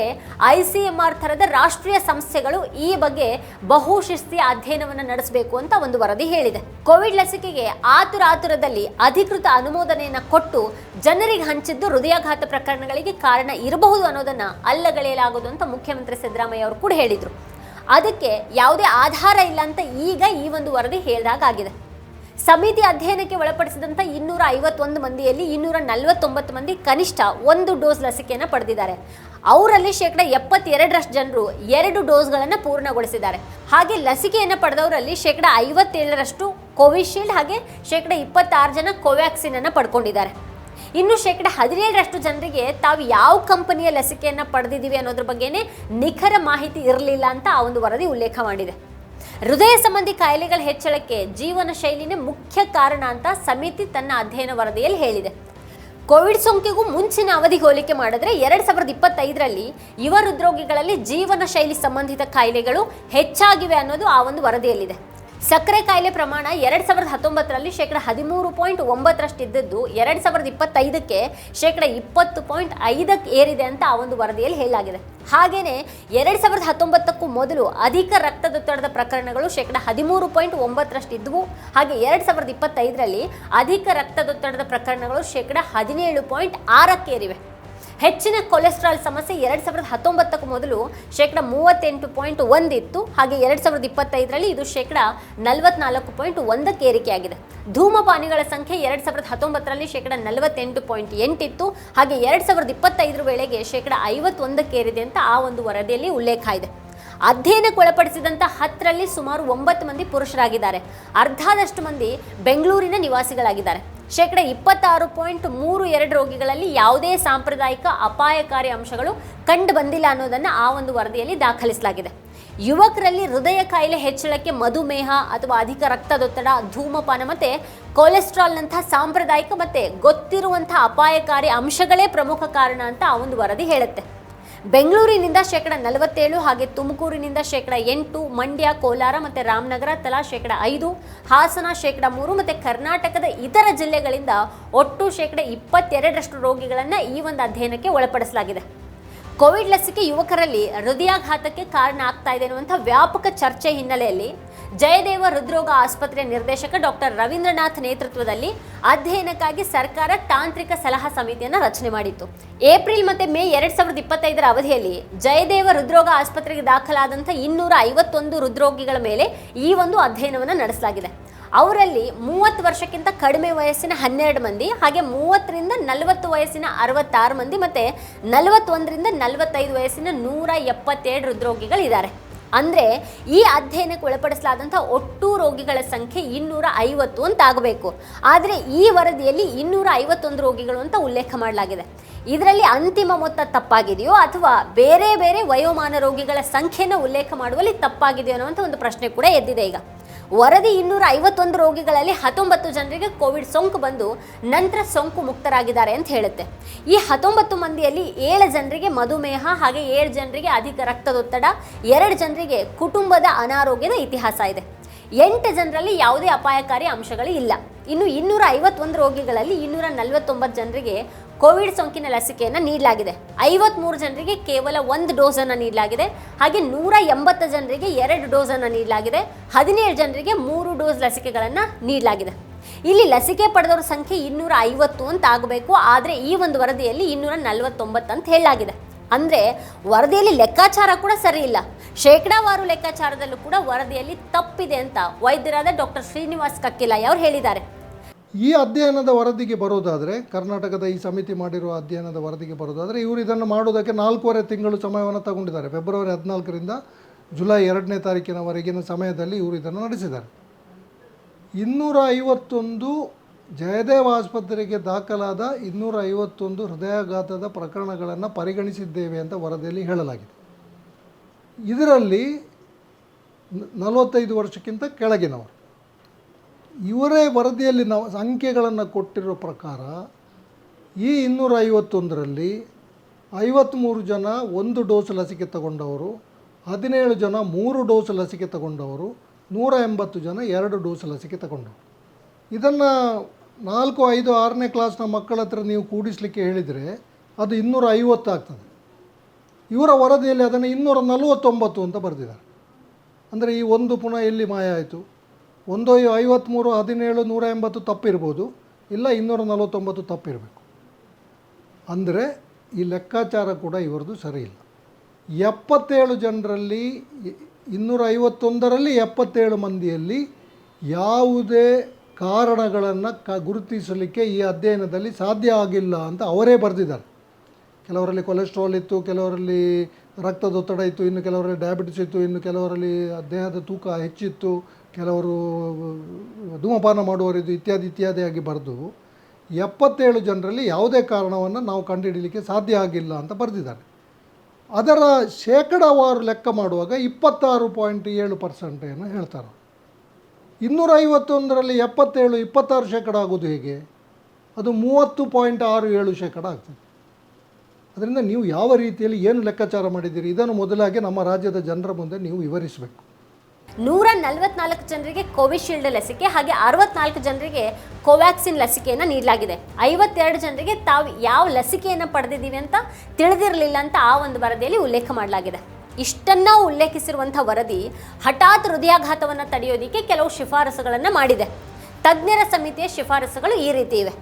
ಆರ್ ಥರದ ರಾಷ್ಟ್ರೀಯ ಸಂಸ್ಥೆಗಳು ಈ ಬಗ್ಗೆ ಬಹುಶಿಸ್ತಿಯ ಅಧ್ಯಯನವನ್ನು ನಡೆಸಬೇಕು ಅಂತ ಒಂದು ವರದಿ ಹೇಳಿದೆ. ಕೋವಿಡ್ ಲಸಿಕೆಗೆ ಆತುರ ಆತುರದಲ್ಲಿ ಅಧಿಕೃತ ಅನುಮೋದನೆಯನ್ನ ಕೊಟ್ಟು ಜನರಿಗೆ ಹಂಚಿದ್ದು ಹೃದಯಾಘಾತ ಪ್ರಕರಣಗಳಿಗೆ ಕಾರಣ ಇರಬಹುದು ಅನ್ನೋದನ್ನ ಅಲ್ಲಗಳೆಯಲಾಗುವುದು ಅಂತ ಮುಖ್ಯಮಂತ್ರಿ ಸಿದ್ದರಾಮಯ್ಯ ಅವರು ಕೂಡ ಹೇಳಿದ್ರು. ಅದಕ್ಕೆ ಯಾವುದೇ ಆಧಾರ ಇಲ್ಲ ಅಂತ ಈಗ ಈ ಒಂದು ವರದಿ ಹೇಳಿದಾಗಿದೆ ಸಮಿತಿ ಅಧ್ಯಯನಕ್ಕೆ ಒಳಪಡಿಸಿದಂಥ ಇನ್ನೂರ ಐವತ್ತೊಂದು ಮಂದಿಯಲ್ಲಿ ಇನ್ನೂರ ನಲವತ್ತೊಂಬತ್ತು ಮಂದಿ ಕನಿಷ್ಠ ಒಂದು ಡೋಸ್ ಲಸಿಕೆಯನ್ನು ಪಡೆದಿದ್ದಾರೆ. ಅವರಲ್ಲಿ ಶೇಕಡ ಎಪ್ಪತ್ತೆರಡರಷ್ಟು ಜನರು ಎರಡು ಡೋಸ್ಗಳನ್ನು ಪೂರ್ಣಗೊಳಿಸಿದ್ದಾರೆ. ಹಾಗೆ ಲಸಿಕೆಯನ್ನು ಪಡೆದವರಲ್ಲಿ ಶೇಕಡ ಐವತ್ತೇಳರಷ್ಟು ಕೋವಿಶೀಲ್ಡ್ ಹಾಗೆ ಶೇಕಡ ಇಪ್ಪತ್ತಾರು ಜನ ಕೋವ್ಯಾಕ್ಸಿನನ್ನು ಪಡ್ಕೊಂಡಿದ್ದಾರೆ. ಇನ್ನು ಶೇಕಡ ಹದಿನೇಳರಷ್ಟು ಜನರಿಗೆ ತಾವು ಯಾವ ಕಂಪನಿಯ ಲಸಿಕೆಯನ್ನು ಪಡೆದಿದ್ದೀವಿ ಅನ್ನೋದ್ರ ಬಗ್ಗೆನೇ ನಿಖರ ಮಾಹಿತಿ ಇರಲಿಲ್ಲ ಅಂತ ಆ ಒಂದು ವರದಿ ಉಲ್ಲೇಖ ಮಾಡಿದೆ. ಹೃದಯ ಸಂಬಂಧಿ ಕಾಯಿಲೆಗಳ ಹೆಚ್ಚಳಕ್ಕೆ ಜೀವನ ಶೈಲಿನೇ ಮುಖ್ಯ ಕಾರಣ ಅಂತ ಸಮಿತಿ ತನ್ನ ಅಧ್ಯಯನ ವರದಿಯಲ್ಲಿ ಹೇಳಿದೆ. ಕೋವಿಡ್ ಸೋಂಕಿಗೂ ಮುಂಚಿನ ಅವಧಿ ಹೋಲಿಕೆ ಮಾಡಿದ್ರೆ ಎರಡು ಸಾವಿರದ ಇಪ್ಪತ್ತೈದರಲ್ಲಿ ಯುವ ಹೃದ್ರೋಗಿಗಳಲ್ಲಿ ಜೀವನ ಶೈಲಿ ಸಂಬಂಧಿತ ಕಾಯಿಲೆಗಳು ಹೆಚ್ಚಾಗಿವೆ ಅನ್ನೋದು ಆ ಒಂದು ವರದಿಯಲ್ಲಿದೆ. ಸಕ್ಕರೆ ಕಾಯಿಲೆ ಪ್ರಮಾಣ ಎರಡು ಸಾವಿರದ ಹತ್ತೊಂಬತ್ತರಲ್ಲಿ ಶೇಕಡ ಹದಿಮೂರು ಪಾಯಿಂಟ್ ಒಂಬತ್ತರಷ್ಟು ಇದ್ದದ್ದು ಎರಡು ಸಾವಿರದ ಇಪ್ಪತ್ತೈದಕ್ಕೆ ಶೇಕಡ ಇಪ್ಪತ್ತು ಪಾಯಿಂಟ್ ಐದಕ್ಕೆ ಏರಿದೆ ಅಂತ ಆ ಒಂದು ವರದಿಯಲ್ಲಿ ಹೇಳಲಾಗಿದೆ. ಹಾಗೆಯೇ ಎರಡು ಸಾವಿರದ ಹತ್ತೊಂಬತ್ತಕ್ಕೂ ಮೊದಲು ಅಧಿಕ ರಕ್ತದೊತ್ತಡದ ಪ್ರಕರಣಗಳು ಶೇಕಡ ಹದಿಮೂರು ಪಾಯಿಂಟ್ ಒಂಬತ್ತರಷ್ಟು ಇದ್ದವು ಹಾಗೆ ಎರಡು ಸಾವಿರದ ಇಪ್ಪತ್ತೈದರಲ್ಲಿ ಅಧಿಕ ರಕ್ತದೊತ್ತಡದ ಪ್ರಕರಣಗಳು ಶೇಕಡ ಹದಿನೇಳು ಪಾಯಿಂಟ್ ಆರಕ್ಕೆ ಏರಿವೆ. ಹೆಚ್ಚಿನ ಕೊಲೆಸ್ಟ್ರಾಲ್ ಸಮಸ್ಯೆ ಎರಡು ಸಾವಿರದ ಹತ್ತೊಂಬತ್ತಕ್ಕೂ ಮೊದಲು ಶೇಕಡ ಮೂವತ್ತೆಂಟು ಪಾಯಿಂಟ್ ಒಂದಿತ್ತು ಹಾಗೆ ಎರಡು ಸಾವಿರದ ಇಪ್ಪತ್ತೈದರಲ್ಲಿ ಇದು ಶೇಕಡ ನಲವತ್ನಾಲ್ಕು ಪಾಯಿಂಟ್ ಒಂದಕ್ಕೆ ಏರಿಕೆಯಾಗಿದೆ. ಧೂಮಪಾನಿಗಳ ಸಂಖ್ಯೆ ಎರಡು ಸಾವಿರದ ಹತ್ತೊಂಬತ್ತರಲ್ಲಿ ಶೇಕಡ ನಲವತ್ತೆಂಟು ಪಾಯಿಂಟ್ ಎಂಟಿತ್ತು ಹಾಗೆ ಎರಡು ಸಾವಿರದ ಇಪ್ಪತ್ತೈದರ ವೇಳೆಗೆ ಶೇಕಡ ಐವತ್ತೊಂದಕ್ಕೆ ಏರಿದೆ ಅಂತ ಆ ಒಂದು ವರದಿಯಲ್ಲಿ ಉಲ್ಲೇಖ ಇದೆ. ಅಧ್ಯಯನಕ್ಕೆ ಒಳಪಡಿಸಿದಂಥ ಹತ್ತರಲ್ಲಿ ಸುಮಾರು ಒಂಬತ್ತು ಮಂದಿ ಪುರುಷರಾಗಿದ್ದಾರೆ. ಅರ್ಧದಷ್ಟು ಮಂದಿ ಬೆಂಗಳೂರಿನ ನಿವಾಸಿಗಳಾಗಿದ್ದಾರೆ. ಶೇಕಡ ಇಪ್ಪತ್ತಾರು ಪಾಯಿಂಟ್ ಮೂರು ಎರಡು ರೋಗಿಗಳಲ್ಲಿ ಯಾವುದೇ ಸಾಂಪ್ರದಾಯಿಕ ಅಪಾಯಕಾರಿ ಅಂಶಗಳು ಕಂಡು ಬಂದಿಲ್ಲ ಅನ್ನೋದನ್ನು ಆ ಒಂದು ವರದಿಯಲ್ಲಿ ದಾಖಲಿಸಲಾಗಿದೆ. ಯುವಕರಲ್ಲಿ ಹೃದಯ ಕಾಯಿಲೆ ಹೆಚ್ಚಳಕ್ಕೆ ಮಧುಮೇಹ ಅಥವಾ ಅಧಿಕ ರಕ್ತದೊತ್ತಡ, ಧೂಮಪಾನ ಮತ್ತು ಕೊಲೆಸ್ಟ್ರಾಲ್ನಂತಹ ಸಾಂಪ್ರದಾಯಿಕ ಮತ್ತು ಗೊತ್ತಿರುವಂಥ ಅಪಾಯಕಾರಿ ಅಂಶಗಳೇ ಪ್ರಮುಖ ಕಾರಣ ಅಂತ ಆ ಒಂದು ವರದಿ ಹೇಳುತ್ತೆ. ಬೆಂಗಳೂರಿನಿಂದ ಶೇಕಡ ನಲವತ್ತೇಳು ಹಾಗೆ ತುಮಕೂರಿನಿಂದ ಶೇಕಡ ಎಂಟು, ಮಂಡ್ಯ, ಕೋಲಾರ ಮತ್ತು ರಾಮನಗರ, ತಲಾ ಶೇಕಡ ಐದು, ಹಾಸನ ಶೇಕಡ ಮೂರು ಮತ್ತು ಕರ್ನಾಟಕದ ಇತರ ಜಿಲ್ಲೆಗಳಿಂದ ಒಟ್ಟು ಶೇಕಡ ಇಪ್ಪತ್ತೆರಡರಷ್ಟು ರೋಗಿಗಳನ್ನು ಈ ಒಂದು ಅಧ್ಯಯನಕ್ಕೆ ಒಳಪಡಿಸಲಾಗಿದೆ. ಕೋವಿಡ್ ಲಸಿಕೆ ಯುವಕರಲ್ಲಿ ಹೃದಯಾಘಾತಕ್ಕೆ ಕಾರಣ ಆಗ್ತಾ ಇದೆ ಅನ್ನುವಂಥ ವ್ಯಾಪಕ ಚರ್ಚೆ ಹಿನ್ನೆಲೆಯಲ್ಲಿ ಜಯದೇವ ಹೃದ್ರೋಗ ಆಸ್ಪತ್ರೆಯ ನಿರ್ದೇಶಕ ಡಾಕ್ಟರ್ ರವೀಂದ್ರನಾಥ್ ನೇತೃತ್ವದಲ್ಲಿ ಅಧ್ಯಯನಕ್ಕಾಗಿ ಸರ್ಕಾರ ತಾಂತ್ರಿಕ ಸಲಹಾ ಸಮಿತಿಯನ್ನು ರಚನೆ ಮಾಡಿತ್ತು. ಏಪ್ರಿಲ್ ಮತ್ತು ಮೇ ಎರಡ್ ಸಾವಿರದ ಇಪ್ಪತ್ತೈದರ ಅವಧಿಯಲ್ಲಿ ಜಯದೇವ ಹೃದ್ರೋಗ ಆಸ್ಪತ್ರೆಗೆ ದಾಖಲಾದಂಥ ಇನ್ನೂರ ಐವತ್ತೊಂದು ಹೃದ್ರೋಗಿಗಳ ಮೇಲೆ ಈ ಒಂದು ಅಧ್ಯಯನವನ್ನು ನಡೆಸಲಾಗಿದೆ. ಅವರಲ್ಲಿ ಮೂವತ್ತು ವರ್ಷಕ್ಕಿಂತ ಕಡಿಮೆ ವಯಸ್ಸಿನ ಹನ್ನೆರಡು ಮಂದಿ, ಹಾಗೆ ಮೂವತ್ತರಿಂದ ನಲವತ್ತು ವಯಸ್ಸಿನ ಅರವತ್ತಾರು ಮಂದಿ ಮತ್ತು ನಲವತ್ತೊಂದರಿಂದ ನಲವತ್ತೈದು ವಯಸ್ಸಿನ ನೂರ ಎಪ್ಪತ್ತೆರಡು ಹೃದ್ರೋಗಿಗಳಿದ್ದಾರೆ. ಅಂದರೆ ಈ ಅಧ್ಯಯನಕ್ಕೆ ಒಳಪಡಿಸಲಾದಂಥ ಒಟ್ಟು ರೋಗಿಗಳ ಸಂಖ್ಯೆ ಇನ್ನೂರ ಐವತ್ತು ಅಂತ ಆಗಬೇಕು ಆದರೆ ಈ ವರದಿಯಲ್ಲಿ ಇನ್ನೂರ ಐವತ್ತೊಂದು ರೋಗಿಗಳು ಅಂತ ಉಲ್ಲೇಖ ಮಾಡಲಾಗಿದೆ. ಇದರಲ್ಲಿ ಅಂತಿಮ ಮೊತ್ತ ತಪ್ಪಾಗಿದೆಯೋ ಅಥವಾ ಬೇರೆ ಬೇರೆ ವಯೋಮಾನ ರೋಗಿಗಳ ಸಂಖ್ಯೆನ ಉಲ್ಲೇಖ ಮಾಡುವಲ್ಲಿ ತಪ್ಪಾಗಿದೆಯೋ ಅನ್ನುವಂಥ ಒಂದು ಪ್ರಶ್ನೆ ಕೂಡ ಎದ್ದಿದೆ ಈಗ. ವರದಿ ಇನ್ನೂರ ಐವತ್ತೊಂದು ರೋಗಿಗಳಲ್ಲಿ ಹತ್ತೊಂಬತ್ತು ಜನರಿಗೆ ಕೋವಿಡ್ ಸೋಂಕು ಬಂದು ನಂತರ ಸೋಂಕು ಮುಕ್ತರಾಗಿದ್ದಾರೆ ಅಂತ ಹೇಳುತ್ತೆ. ಈ ಹತ್ತೊಂಬತ್ತು ಮಂದಿಯಲ್ಲಿ ಏಳು ಜನರಿಗೆ ಮಧುಮೇಹ ಹಾಗೆ ಏಳು ಜನರಿಗೆ ಅಧಿಕ ರಕ್ತದೊತ್ತಡ, ಎರಡು ಜನರಿಗೆ ಕುಟುಂಬದ ಅನಾರೋಗ್ಯದ ಇತಿಹಾಸ ಇದೆ. ಎಂಟು ಜನರಲ್ಲಿ ಯಾವುದೇ ಅಪಾಯಕಾರಿ ಅಂಶಗಳು ಇಲ್ಲ. ಇನ್ನು ಇನ್ನೂರ ಐವತ್ತೊಂದು ರೋಗಿಗಳಲ್ಲಿ ಇನ್ನೂರ ನಲವತ್ತೊಂಬತ್ತು ಜನರಿಗೆ ಕೋವಿಡ್ ಸೋಂಕಿನ ಲಸಿಕೆಯನ್ನು ನೀಡಲಾಗಿದೆ. ಐವತ್ಮೂರು ಜನರಿಗೆ ಕೇವಲ ಒಂದು ಡೋಸನ್ನು ನೀಡಲಾಗಿದೆ. ಹಾಗೆ ನೂರ ಎಂಬತ್ತು ಜನರಿಗೆ ಎರಡು ಡೋಸನ್ನು ನೀಡಲಾಗಿದೆ. ಹದಿನೇಳು ಜನರಿಗೆ ಮೂರು ಡೋಸ್ ಲಸಿಕೆಗಳನ್ನು ನೀಡಲಾಗಿದೆ. ಇಲ್ಲಿ ಲಸಿಕೆ ಪಡೆದವರ ಸಂಖ್ಯೆ ಇನ್ನೂರ ಐವತ್ತು ಅಂತ ಆಗಬೇಕು. ಆದರೆ ಈ ಒಂದು ವರದಿಯಲ್ಲಿ ಇನ್ನೂರ ನಲವತ್ತೊಂಬತ್ತು ಅಂತ ಹೇಳಲಾಗಿದೆ. ಅಂದರೆ ವರದಿಯಲ್ಲಿ ಲೆಕ್ಕಾಚಾರ ಕೂಡ ಸರಿ ಇಲ್ಲ. ಶೇಕಡಾವಾರು ಲೆಕ್ಕಾಚಾರದಲ್ಲೂ ಕೂಡ ವರದಿಯಲ್ಲಿ ತಪ್ಪಿದೆ ಅಂತ ವೈದ್ಯರಾದ ಡಾಕ್ಟರ್ ಶ್ರೀನಿವಾಸ್ ಕಕ್ಕಿಲಾಯ್ ಅವರು ಹೇಳಿದ್ದಾರೆ. ಈ ಅಧ್ಯಯನದ ವರದಿಗೆ ಬರೋದಾದರೆ, ಕರ್ನಾಟಕದ ಈ ಸಮಿತಿ ಮಾಡಿರುವ ಅಧ್ಯಯನದ ವರದಿಗೆ ಬರೋದಾದರೆ, ಇವರು ಇದನ್ನು ಮಾಡೋದಕ್ಕೆ ನಾಲ್ಕೂವರೆ ತಿಂಗಳು ಸಮಯವನ್ನು ತಗೊಂಡಿದ್ದಾರೆ. ಫೆಬ್ರವರಿ ಹದಿನಾಲ್ಕರಿಂದ ಜುಲೈ ಎರಡನೇ ತಾರೀಕಿನವರೆಗಿನ ಸಮಯದಲ್ಲಿ ಇವರು ಇದನ್ನು ನಡೆಸಿದ್ದಾರೆ. ಇನ್ನೂರ ಐವತ್ತೊಂದು ಜಯದೇವ ಆಸ್ಪತ್ರೆಗೆ ದಾಖಲಾದ ಇನ್ನೂರ ಐವತ್ತೊಂದು ಹೃದಯಾಘಾತದ ಪ್ರಕರಣಗಳನ್ನು ಪರಿಗಣಿಸಿದ್ದೇವೆ ಅಂತ ವರದಿಯಲ್ಲಿ ಹೇಳಲಾಗಿದೆ. ಇದರಲ್ಲಿ ನಲವತ್ತೈದು ವರ್ಷಕ್ಕಿಂತ ಕೆಳಗಿನವರು. ಇವರೇ ವರದಿಯಲ್ಲಿ ನಾವು ಸಂಖ್ಯೆಗಳನ್ನು ಕೊಟ್ಟಿರೋ ಪ್ರಕಾರ ಈ ಇನ್ನೂರ ಐವತ್ತೊಂದರಲ್ಲಿ ಐವತ್ತ್ಮೂರು ಜನ ಒಂದು ಡೋಸ್ ಲಸಿಕೆ ತಗೊಂಡವರು, ಹದಿನೇಳು ಜನ ಮೂರು ಡೋಸ್ ಲಸಿಕೆ ತಗೊಂಡವರು, ನೂರ ಎಂಬತ್ತು ಜನ ಎರಡು ಡೋಸ್ ಲಸಿಕೆ ತಗೊಂಡವರು ಇದನ್ನು ನಾಲ್ಕು, ಐದು, ಆರನೇ ಕ್ಲಾಸ್ನ ಮಕ್ಕಳ ಹತ್ರ ನೀವು ಕೂಡಿಸಲಿಕ್ಕೆ ಹೇಳಿದರೆ ಅದು ಇನ್ನೂರ ಐವತ್ತು ಆಗ್ತದೆ. ಇವರ ವರದಿಯಲ್ಲಿ ಅದನ್ನು ಇನ್ನೂರ ನಲವತ್ತೊಂಬತ್ತು ಅಂತ ಬರೆದಿದ್ದಾರೆ. ಅಂದರೆ ಈ ಒಂದು ಪುನಃ ಎಲ್ಲಿ ಮಾಯ ಆಯಿತು? ಒಂದು ಐವತ್ತ್ಮೂರು ಹದಿನೇಳು, ನೂರ ಎಂಬತ್ತು ತಪ್ಪಿರ್ಬೋದು. ಇಲ್ಲ, ಇನ್ನೂರ ನಲವತ್ತೊಂಬತ್ತು ತಪ್ಪಿರಬೇಕು. ಅಂದರೆ ಈ ಲೆಕ್ಕಾಚಾರ ಕೂಡ ಇವರದು ಸರಿ ಇಲ್ಲ. ಎಪ್ಪತ್ತೇಳು ಜನರಲ್ಲಿ, ಇನ್ನೂರ ಐವತ್ತೊಂದರಲ್ಲಿ ಎಪ್ಪತ್ತೇಳು ಮಂದಿಯಲ್ಲಿ ಯಾವುದೇ ಕಾರಣಗಳನ್ನು ಕ, ಗುರುತಿಸಲಿಕ್ಕೆ ಈ ಅಧ್ಯಯನದಲ್ಲಿ ಸಾಧ್ಯ ಆಗಿಲ್ಲ ಅಂತ ಅವರೇ ಬರೆದಿದ್ದಾರೆ. ಕೆಲವರಲ್ಲಿ ಕೊಲೆಸ್ಟ್ರಾಲ್ ಇತ್ತು, ಕೆಲವರಲ್ಲಿ ರಕ್ತದೊತ್ತಡ ಇತ್ತು, ಇನ್ನು ಕೆಲವರಲ್ಲಿ ಡಯಾಬಿಟಿಸ್ ಇತ್ತು, ಇನ್ನು ಕೆಲವರಲ್ಲಿ ದೇಹದ ತೂಕ ಹೆಚ್ಚಿತ್ತು, ಕೆಲವರು ಧೂಮಪಾನ ಮಾಡುವವರಿದ್ದು ಇತ್ಯಾದಿ ಇತ್ಯಾದಿಯಾಗಿ ಬರೆದು ಎಪ್ಪತ್ತೇಳು ಜನರಲ್ಲಿ ಯಾವುದೇ ಕಾರಣವನ್ನು ನಾವು ಕಂಡುಹಿಡಲಿಕ್ಕೆ ಸಾಧ್ಯ ಆಗಿಲ್ಲ ಅಂತ ಬರೆದಿದ್ದಾರೆ. ಅದರ ಶೇಕಡಾವಾರು ಲೆಕ್ಕ ಮಾಡುವಾಗ ಇಪ್ಪತ್ತಾರು ಪಾಯಿಂಟ್ ಏಳು ಪರ್ಸೆಂಟೇನು ಹೇಳ್ತಾರೆ. ಇನ್ನೂರ ಐವತ್ತೊಂದರಲ್ಲಿ ಎಪ್ಪತ್ತೇಳು, ಇಪ್ಪತ್ತಾರು ಶೇಕಡ ಆಗೋದು ಹೇಗೆ? ಅದು ಮೂವತ್ತು ಪಾಯಿಂಟ್ ಆರು ಏಳು ಶೇಕಡ ಆಗ್ತದೆ. ಅದರಿಂದ ನೀವು ಯಾವ ರೀತಿಯಲ್ಲಿ ಏನು ಲೆಕ್ಕಾಚಾರ ಮಾಡಿದ್ದೀರಿ? ಇದನ್ನು ಮೊದಲಾಗಿ ನಮ್ಮ ರಾಜ್ಯದ ಜನರ ಮುಂದೆ ನೀವು ವಿವರಿಸಬೇಕು. ನೂರ ನಲವತ್ನಾಲ್ಕು ಜನರಿಗೆ ಕೋವಿಶೀಲ್ಡ್ ಲಸಿಕೆ ಹಾಗೆ ಅರವತ್ನಾಲ್ಕು ಜನರಿಗೆ ಕೋವ್ಯಾಕ್ಸಿನ್ ಲಸಿಕೆಯನ್ನು ನೀಡಲಾಗಿದೆ. ಐವತ್ತೆರಡು ಜನರಿಗೆ ತಾವು ಯಾವ ಲಸಿಕೆಯನ್ನು ಪಡೆದಿದ್ದೀವಿ ಅಂತ ತಿಳಿದಿರಲಿಲ್ಲ ಅಂತ ಆ ಒಂದು ವರದಿಯಲ್ಲಿ ಉಲ್ಲೇಖ ಮಾಡಲಾಗಿದೆ. ಇಷ್ಟನ್ನ ಉಲ್ಲೇಖಿಸಿರುವಂಥ ವರದಿ ಹಠಾತ್ ಹೃದಯಾಘಾತವನ್ನು ತಡೆಯೋದಕ್ಕೆ ಕೆಲವು ಶಿಫಾರಸುಗಳನ್ನು ಮಾಡಿದೆ. ತಜ್ಞರ ಸಮಿತಿಯ ಶಿಫಾರಸುಗಳು ಈ ರೀತಿ ಇವೆ.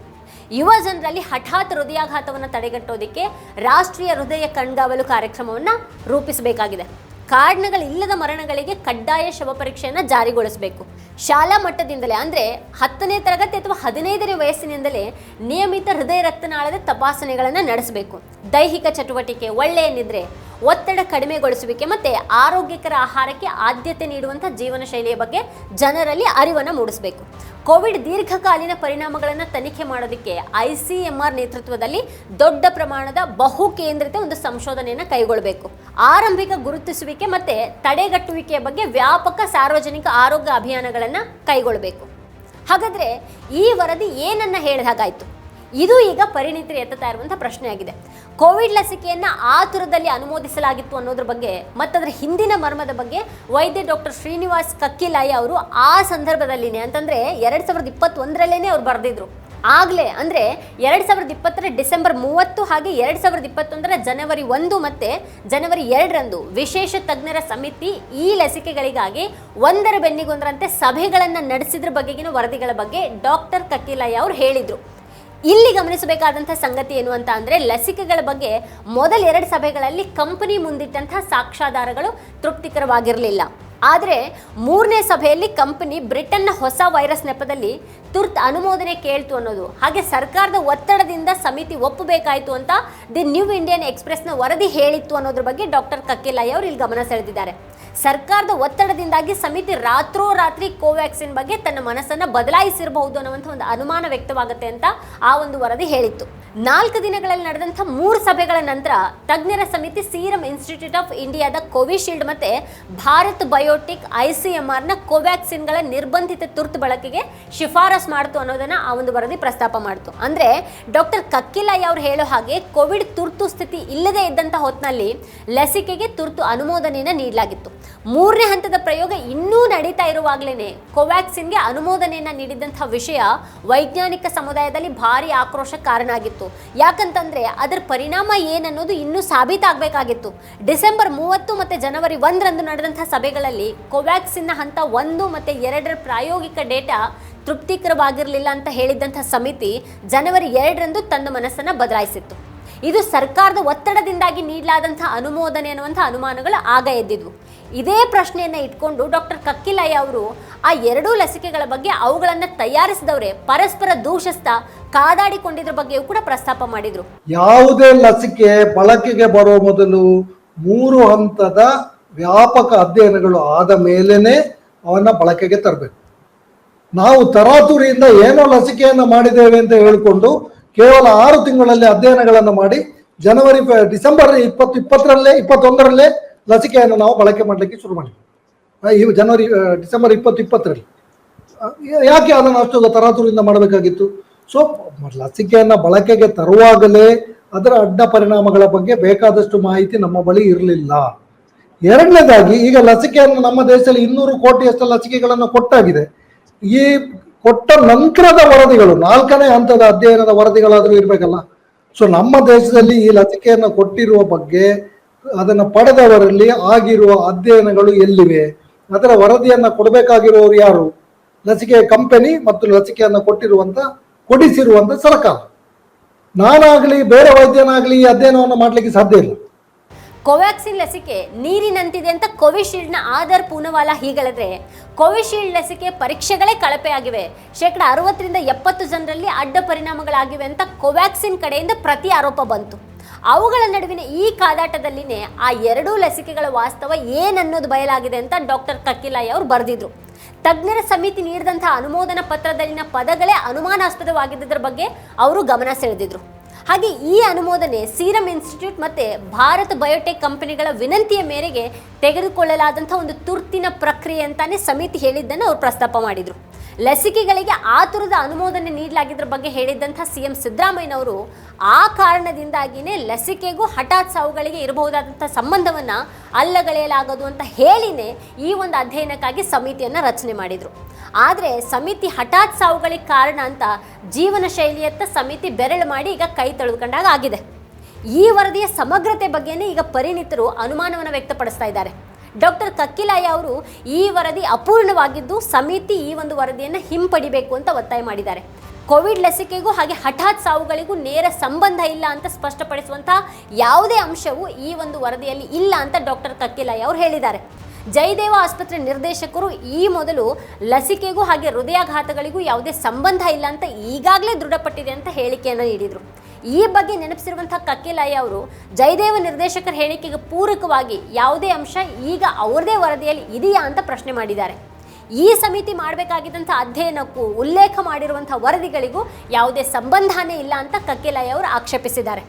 ಯುವ ಜನರಲ್ಲಿ ಹಠಾತ್ ಹೃದಯಾಘಾತವನ್ನು ತಡೆಗಟ್ಟೋದಕ್ಕೆ ರಾಷ್ಟ್ರೀಯ ಹೃದಯ ಕಣ್ಗಾವಲು ಕಾರ್ಯಕ್ರಮವನ್ನು ರೂಪಿಸಬೇಕಾಗಿದೆ. ಕಾರಣಗಳಿಲ್ಲದ ಮರಣಗಳಿಗೆ ಕಡ್ಡಾಯ ಶವ ಪರೀಕ್ಷೆಯನ್ನು ಜಾರಿಗೊಳಿಸಬೇಕು. ಶಾಲಾ ಮಟ್ಟದಿಂದಲೇ ಅಂದರೆ ಹತ್ತನೇ ತರಗತಿ ಅಥವಾ ಹದಿನೈದನೇ ವಯಸ್ಸಿನಿಂದಲೇ ನಿಯಮಿತ ಹೃದಯ ರಕ್ತನಾಳದ ತಪಾಸಣೆಗಳನ್ನು ನಡೆಸಬೇಕು. ದೈಹಿಕ ಚಟುವಟಿಕೆ, ಒಳ್ಳೆಯ ನಿದ್ರೆ ಒತ್ತಡ ಕಡಿಮೆಗೊಳಿಸುವಿಕೆ ಮತ್ತು ಆರೋಗ್ಯಕರ ಆಹಾರಕ್ಕೆ ಆದ್ಯತೆ ನೀಡುವಂಥ ಜೀವನ ಶೈಲಿಯ ಬಗ್ಗೆ ಜನರಲ್ಲಿ ಅರಿವನ್ನು ಮೂಡಿಸಬೇಕು. ಕೋವಿಡ್ ದೀರ್ಘಕಾಲೀನ ಪರಿಣಾಮಗಳನ್ನು ತನಿಖೆ ಮಾಡೋದಕ್ಕೆ ಐ ಸಿ ಎಂ ಆರ್ ನೇತೃತ್ವದಲ್ಲಿ ದೊಡ್ಡ ಪ್ರಮಾಣದ ಬಹು ಕೇಂದ್ರಿತ ಒಂದು ಸಂಶೋಧನೆಯನ್ನು ಕೈಗೊಳ್ಳಬೇಕು ಆರಂಭಿಕ ಗುರುತಿಸುವಿಕೆ ಮತ್ತು ತಡೆಗಟ್ಟುವಿಕೆಯ ಬಗ್ಗೆ ವ್ಯಾಪಕ ಸಾರ್ವಜನಿಕ ಆರೋಗ್ಯ ಅಭಿಯಾನಗಳನ್ನು ಕೈಗೊಳ್ಳಬೇಕು ಹಾಗಾದರೆ ಈ ವರದಿ ಏನನ್ನ ಹೇಳಿದ ಹಾಗಾಯಿತು? ಇದು ಈಗ ಪರಿಣಿತರು ಎತ್ತುತ್ತಾ ಇರುವಂಥ ಪ್ರಶ್ನೆಯಾಗಿದೆ. ಕೋವಿಡ್ ಲಸಿಕೆಯನ್ನು ಆತುರದಲ್ಲಿ ಅನುಮೋದಿಸಲಾಗಿತ್ತು ಅನ್ನೋದ್ರ ಬಗ್ಗೆ ಮತ್ತದರ ಹಿಂದಿನ ಮರ್ಮದ ಬಗ್ಗೆ ವೈದ್ಯ ಡಾಕ್ಟರ್ ಶ್ರೀನಿವಾಸ್ ಕಕ್ಕಿಲಾಯಿ ಅವರು ಆ ಸಂದರ್ಭದಲ್ಲಿನೇ ಅಂತಂದರೆ ಎರಡು ಸಾವಿರದ ಇಪ್ಪತ್ತೊಂದರಲ್ಲೇ ಅವ್ರು ಬರೆದಿದ್ರು. ಆಗಲೇ ಅಂದರೆ ಎರಡು ಸಾವಿರದ ಇಪ್ಪತ್ತರ ಡಿಸೆಂಬರ್ ಮೂವತ್ತು ಹಾಗೆ ಎರಡು ಸಾವಿರದ ಇಪ್ಪತ್ತೊಂದರ ಜನವರಿ ಒಂದು ಮತ್ತೆ ಜನವರಿ ಎರಡರಂದು ವಿಶೇಷ ತಜ್ಞರ ಸಮಿತಿ ಈ ಲಸಿಕೆಗಳಿಗಾಗಿ ಒಂದರ ಬೆನ್ನಿಗೊಂದರಂತೆ ಸಭೆಗಳನ್ನು ನಡೆಸಿದ್ರ ಬಗೆಗಿನ ವರದಿಗಳ ಬಗ್ಗೆ ಡಾಕ್ಟರ್ ಕಕ್ಕಿಲಾಯಿ ಅವರು ಹೇಳಿದರು. ಇಲ್ಲಿ ಗಮನಿಸಬೇಕಾದಂಥ ಸಂಗತಿ ಏನು ಅಂತ ಅಂದರೆ ಲಸಿಕೆಗಳ ಬಗ್ಗೆ ಮೊದಲ ಎರಡು ಸಭೆಗಳಲ್ಲಿ ಕಂಪನಿ ಮುಂದಿಟ್ಟಂತಹ ಸಾಕ್ಷ್ಯಾಧಾರಗಳು ತೃಪ್ತಿಕರವಾಗಿರಲಿಲ್ಲ. ಆದರೆ ಮೂರನೇ ಸಭೆಯಲ್ಲಿ ಕಂಪನಿ ಬ್ರಿಟನ್ನ ಹೊಸ ವೈರಸ್ ನೆಪದಲ್ಲಿ ತುರ್ತು ಅನುಮೋದನೆ ಕೇಳ್ತು ಅನ್ನೋದು. ಹಾಗೆ ಸರ್ಕಾರದ ಒತ್ತಡದಿಂದ ಸಮಿತಿ ಒಪ್ಪಬೇಕಾಯಿತು ಅಂತ ದಿ ನ್ಯೂ ಇಂಡಿಯನ್ ಎಕ್ಸ್ಪ್ರೆಸ್ನ ವರದಿ ಹೇಳಿತ್ತು ಅನ್ನೋದ್ರ ಬಗ್ಗೆ ಡಾಕ್ಟರ್ ಕಕ್ಕಿಲಾಯಿ ಅವರು ಇಲ್ಲಿ ಗಮನ ಸೆಳೆದಿದ್ದಾರೆ. ಸರ್ಕಾರದ ಒತ್ತಡದಿಂದಾಗಿ ಸಮಿತಿ ರಾತ್ರೋರಾತ್ರಿ ಕೋವ್ಯಾಕ್ಸಿನ್ ಬಗ್ಗೆ ತನ್ನ ಮನಸ್ಸನ್ನು ಬದಲಾಯಿಸಿರಬಹುದು ಅನ್ನುವಂಥ ಒಂದು ಅನುಮಾನ ವ್ಯಕ್ತವಾಗುತ್ತೆ ಅಂತ ಆ ಒಂದು ವರದಿ ಹೇಳಿತ್ತು. ನಾಲ್ಕು ದಿನಗಳಲ್ಲಿ ನಡೆದಂಥ ಮೂರು ಸಭೆಗಳ ನಂತರ ತಜ್ಞರ ಸಮಿತಿ ಸೀರಂ ಇನ್ಸ್ಟಿಟ್ಯೂಟ್ ಆಫ್ ಇಂಡಿಯಾದ ಕೋವಿಶೀಲ್ಡ್ ಮತ್ತೆ ಭಾರತ್ ಬಯೋಟಿಕ್ ಆರ್ನ ಕೋವ್ಯಾಕ್ಸಿನ್ಗಳ ನಿರ್ಬಂಧಿತ ತುರ್ತು ಬಳಕೆಗೆ ಶಿಫಾರಸ್ ಮಾಡ್ತು ಅನ್ನೋದನ್ನ ಆ ಒಂದು ವರದಿ ಪ್ರಸ್ತಾಪ ಮಾಡಿತು. ಅಂದ್ರೆ ಡಾಕ್ಟರ್ ಕಕ್ಕಿಲಾಯ್ ಅವರು ಹೇಳೋ ಹಾಗೆ ಕೋವಿಡ್ ತುರ್ತು ಸ್ಥಿತಿ ಇಲ್ಲದೆ ಇದ್ದಂಥ ಹೊತ್ತಿನಲ್ಲಿ ಲಸಿಕೆಗೆ ತುರ್ತು ಅನುಮೋದನೆಯನ್ನು ನೀಡಲಾಗಿತ್ತು. ಮೂರನೇ ಹಂತದ ಪ್ರಯೋಗ ಇನ್ನೂ ನಡೀತಾ ಇರುವಾಗಲೇ ಕೋವ್ಯಾಕ್ಸಿನ್ಗೆ ಅನುಮೋದನೆಯನ್ನು ನೀಡಿದಂಥ ವಿಷಯ ವೈಜ್ಞಾನಿಕ ಸಮುದಾಯದಲ್ಲಿ ಭಾರಿ ಆಕ್ರೋಶ ಕಾರಣ ಆಗಿತ್ತು ಯಾಕಂತಂದರೆ ಅದರ ಪರಿಣಾಮ ಏನನ್ನೋದು ಇನ್ನೂ ಸಾಬೀತಾಗಬೇಕಾಗಿತ್ತು. ಡಿಸೆಂಬರ್ ಮೂವತ್ತು ಮತ್ತು ಜನವರಿ ಒಂದರಂದು ನಡೆದಂಥ ಸಭೆಗಳಲ್ಲಿ ಕೋವ್ಯಾಕ್ಸಿನ್ನ ಹಂತ ಒಂದು ಮತ್ತು ಎರಡರ ಪ್ರಾಯೋಗಿಕ ಡೇಟಾ ತೃಪ್ತಿಕರವಾಗಿರಲಿಲ್ಲ ಅಂತ ಹೇಳಿದ್ದಂಥ ಸಮಿತಿ ಜನವರಿ ಎರಡರಂದು ತನ್ನ ಮನಸ್ಸನ್ನು ಬದಲಾಯಿಸಿತ್ತು. ಇದು ಸರ್ಕಾರದ ಒತ್ತಡದಿಂದಾಗಿ ನೀಡಲಾದಂಥ ಅನುಮೋದನೆ ಅನ್ನುವಂಥ ಅನುಮಾನಗಳು ಆಗ ಎದ್ದಿದ್ವು. ಇದೇ ಪ್ರಶ್ನೆಯನ್ನು ಇಟ್ಕೊಂಡು ಡಾಕ್ಟರ್ ಕಕ್ಕಿಲಯ್ಯ ಅವರು ಆ ಎರಡೂ ಲಸಿಕೆಗಳ ಬಗ್ಗೆ ಅವುಗಳನ್ನು ತಯಾರಿಸಿದವರೇ, ಪರಸ್ಪರ ದೂಷಿಸ್ತ ಕಾದಾಡಿಕೊಂಡಿದ್ರ ಬಗ್ಗೆಯೂ ಕೂಡ ಪ್ರಸ್ತಾಪ ಮಾಡಿದರು. ಯಾವುದೇ ಲಸಿಕೆ ಬಳಕೆಗೆ ಬರುವ ಮೊದಲು ಮೂರು ಹಂತದ ವ್ಯಾಪಕ ಅಧ್ಯಯನಗಳು ಆದ ಮೇಲೇನೆ ಅವನ್ನ ಬಳಕೆಗೆ ತರಬೇಕು. ನಾವು ತರಾತುರಿಯಿಂದ ಏನೋ ಲಸಿಕೆಯನ್ನು ಮಾಡಿದ್ದೇವೆ ಅಂತ ಹೇಳಿಕೊಂಡು ಕೇವಲ ಆರು ತಿಂಗಳಲ್ಲಿ ಅಧ್ಯಯನಗಳನ್ನು ಮಾಡಿ ಜನವರಿ ಡಿಸೆಂಬರ್ ಇಪ್ಪತ್ತು, ಇಪ್ಪತ್ತರಲ್ಲೇ, ಇಪ್ಪತ್ತೊಂದರಲ್ಲೇ ಲಸಿಕೆಯನ್ನು ನಾವು ಬಳಕೆ ಮಾಡಲಿಕ್ಕೆ ಶುರು ಮಾಡಿದ್ವಿ. ಈ ಜನವರಿ ಡಿಸೆಂಬರ್ ಇಪ್ಪತ್ತು, ಇಪ್ಪತ್ತರಲ್ಲಿ. ಯಾಕೆ ಅದನ್ನು ಅಷ್ಟು ತರಾತುರಿಯಿಂದ ಮಾಡಬೇಕಾಗಿತ್ತು? ಸೊ ಲಸಿಕೆಯನ್ನು ಬಳಕೆಗೆ ತರುವಾಗಲೇ ಅದರ ಅಡ್ಡ ಪರಿಣಾಮಗಳ ಬಗ್ಗೆ ಬೇಕಾದಷ್ಟು ಮಾಹಿತಿ ನಮ್ಮ ಬಳಿ ಇರಲಿಲ್ಲ. ಎರಡನೇದಾಗಿ, ಈಗ ಲಸಿಕೆಯನ್ನು ನಮ್ಮ ದೇಶದಲ್ಲಿ ಇನ್ನೂರು ಕೋಟಿಯಷ್ಟು ಲಸಿಕೆಗಳನ್ನು ಕೊಟ್ಟಾಗಿದೆ. ಈ ಕೊಟ್ಟ ನಂತರದ ವರದಿಗಳು, ನಾಲ್ಕನೇ ಹಂತದ ಅಧ್ಯಯನದ ವರದಿಗಳಾದರೂ ಇರಬೇಕಲ್ಲ. ಸೊ ನಮ್ಮ ದೇಶದಲ್ಲಿ ಈ ಲಸಿಕೆಯನ್ನು ಕೊಟ್ಟಿರುವ ಬಗ್ಗೆ, ಅದನ್ನು ಪಡೆದವರಲ್ಲಿ ಆಗಿರುವ ಅಧ್ಯಯನಗಳು ಎಲ್ಲಿವೆ? ಅದರ ವರದಿಯನ್ನು ಕೊಡಬೇಕಾಗಿರುವವರು ಯಾರು? ಲಸಿಕೆ ಕಂಪನಿ ಮತ್ತು ಲಸಿಕೆಯನ್ನು ಕೊಟ್ಟಿರುವಂತ, ಕೊಡಿಸಿರುವಂತ ಸರ್ಕಾರ. ನಾನಾಗಲಿ, ಬೇರೆ ವೈದ್ಯನಾಗಲಿ ಈ ಅಧ್ಯಯನವನ್ನು ಮಾಡ್ಲಿಕ್ಕೆ ಸಾಧ್ಯ ಇಲ್ಲ. ಕೋವ್ಯಾಕ್ಸಿನ್ ಲಸಿಕೆ ನೀರಿನಂತಿದೆ ಅಂತ ಕೋವಿಶೀಲ್ಡ್ನ ಆಧಾರ್ ಪೂನವಾಲ ಹೀಗಳಿದ್ರೆ ಕೋವಿಶೀಲ್ಡ್ ಲಸಿಕೆ ಪರೀಕ್ಷೆಗಳೇ ಕಳಪೆ ಆಗಿವೆ. ಶೇಕಡ ಅರವತ್ತರಿಂದ ಎಪ್ಪತ್ತು ಜನರಲ್ಲಿ ಅಡ್ಡ ಪರಿಣಾಮಗಳಾಗಿವೆ ಅಂತ ಕೋವ್ಯಾಕ್ಸಿನ್ ಕಡೆಯಿಂದ ಪ್ರತಿ ಆರೋಪ ಬಂತು. ಅವುಗಳ ನಡುವಿನ ಈ ಕಾದಾಟದಲ್ಲಿನೇ ಆ ಎರಡೂ ಲಸಿಕೆಗಳ ವಾಸ್ತವ ಏನನ್ನೋದು ಬಯಲಾಗಿದೆ ಅಂತ ಡಾಕ್ಟರ್ ಕಕ್ಕಿಲಾಯಿ ಅವರು ಬರೆದಿದ್ರು. ತಜ್ಞರ ಸಮಿತಿ ನೀಡಿದಂಥ ಅನುಮೋದನಾ ಪತ್ರದಲ್ಲಿನ ಪದಗಳೇ ಅನುಮಾನಾಸ್ಪದವಾಗಿದ್ದರ ಬಗ್ಗೆ ಅವರು ಗಮನ ಸೆಳೆದಿದ್ರು. ಹಾಗೆ ಈ ಅನುಮೋದನೆ ಸೀರಮ್ ಇನ್ಸ್ಟಿಟ್ಯೂಟ್ ಮತ್ತು ಭಾರತ್ ಬಯೋಟೆಕ್ ಕಂಪನಿಗಳ ವಿನಂತಿಯ ಮೇರೆಗೆ ತೆಗೆದುಕೊಳ್ಳಲಾದಂಥ ಒಂದು ತುರ್ತಿನ ಪ್ರಕ್ರಿಯೆ ಅಂತಾನೆ ಸಮಿತಿ ಹೇಳಿದ್ದನ್ನು ಅವರು ಪ್ರಸ್ತಾಪ ಮಾಡಿದರು. ಲಸಿಕೆಗಳಿಗೆ ಆತುರದ ಅನುಮೋದನೆ ನೀಡಲಾಗಿದ್ದರ ಬಗ್ಗೆ ಹೇಳಿದ್ದಂಥ ಸಿ ಎಂ ಸಿದ್ದರಾಮಯ್ಯನವರು ಆ ಕಾರಣದಿಂದಾಗಿಯೇ ಲಸಿಕೆಗೂ ಹಠಾತ್ ಸಾವುಗಳಿಗೆ ಇರಬಹುದಾದಂಥ ಸಂಬಂಧವನ್ನು ಅಲ್ಲಗಳೆಯಲಾಗದು ಅಂತ ಹೇಳಿನೇ ಈ ಒಂದು ಅಧ್ಯಯನಕ್ಕಾಗಿ ಸಮಿತಿಯನ್ನು ರಚನೆ ಮಾಡಿದರು. ಆದರೆ ಸಮಿತಿ ಹಠಾತ್ ಸಾವುಗಳಿಗೆ ಕಾರಣ ಅಂತ ಜೀವನ ಶೈಲಿಯತ್ತ ಸಮಿತಿ ಬೆರಳು ಮಾಡಿ ಈಗ ಕೈ ತೊಳೆದುಕೊಂಡಾಗ ಆಗಿದೆ. ಈ ವರದಿಯ ಸಮಗ್ರತೆ ಬಗ್ಗೆನೇ ಈಗ ಪರಿಣಿತರು ಅನುಮಾನವನ್ನು ವ್ಯಕ್ತಪಡಿಸ್ತಾ ಇದ್ದಾರೆ. ಡಾಕ್ಟರ್ ಕಕ್ಕಿಲಾಯ ಅವರು ಈ ವರದಿ ಅಪೂರ್ಣವಾಗಿದ್ದು ಸಮಿತಿ ಈ ಒಂದು ವರದಿಯನ್ನು ಹಿಂಪಡಿಬೇಕು ಅಂತ ಒತ್ತಾಯ ಮಾಡಿದ್ದಾರೆ. ಕೋವಿಡ್ ಲಸಿಕೆಗೂ ಹಾಗೆ ಹಠಾತ್ ಸಾವುಗಳಿಗೂ ನೇರ ಸಂಬಂಧ ಇಲ್ಲ ಅಂತ ಸ್ಪಷ್ಟಪಡಿಸುವಂತಹ ಯಾವುದೇ ಅಂಶವು ಈ ಒಂದು ವರದಿಯಲ್ಲಿ ಇಲ್ಲ ಅಂತ ಡಾಕ್ಟರ್ ಕಕ್ಕಿಲಾಯ ಅವರು ಹೇಳಿದ್ದಾರೆ. ಜಯದೇವ ಆಸ್ಪತ್ರೆ ನಿರ್ದೇಶಕರು ಈ ಮೊದಲು ಲಸಿಕೆಗೂ ಹಾಗೆ ಹೃದಯಾಘಾತಗಳಿಗೂ ಯಾವುದೇ ಸಂಬಂಧ ಇಲ್ಲ ಅಂತ ಈಗಾಗಲೇ ದೃಢಪಟ್ಟಿದೆ ಅಂತ ಹೇಳಿಕೆಯನ್ನು ನೀಡಿದರು. ಈ ಬಗ್ಗೆ ನೆನಪಿಸಿರುವಂತಹ ಕಕ್ಕಿಲಾಯಿ ಅವರು ಜಯದೇವ ನಿರ್ದೇಶಕರ ಹೇಳಿಕೆಗೆ ಪೂರಕವಾಗಿ ಯಾವುದೇ ಅಂಶ ಈಗ ಅವರದೇ ವರದಿಯಲ್ಲಿ ಇದೆಯಾ ಅಂತ ಪ್ರಶ್ನೆ ಮಾಡಿದ್ದಾರೆ. ಈ ಸಮಿತಿ ಮಾಡಬೇಕಾಗಿದ್ದಂಥ ಅಧ್ಯಯನಕ್ಕೂ ಉಲ್ಲೇಖ ಮಾಡಿರುವಂಥ ವರದಿಗಳಿಗೂ ಯಾವುದೇ ಸಂಬಂಧನೇ ಇಲ್ಲ ಅಂತ ಕಕ್ಕಿಲಾಯಿ ಅವರು ಆಕ್ಷೇಪಿಸಿದ್ದಾರೆ.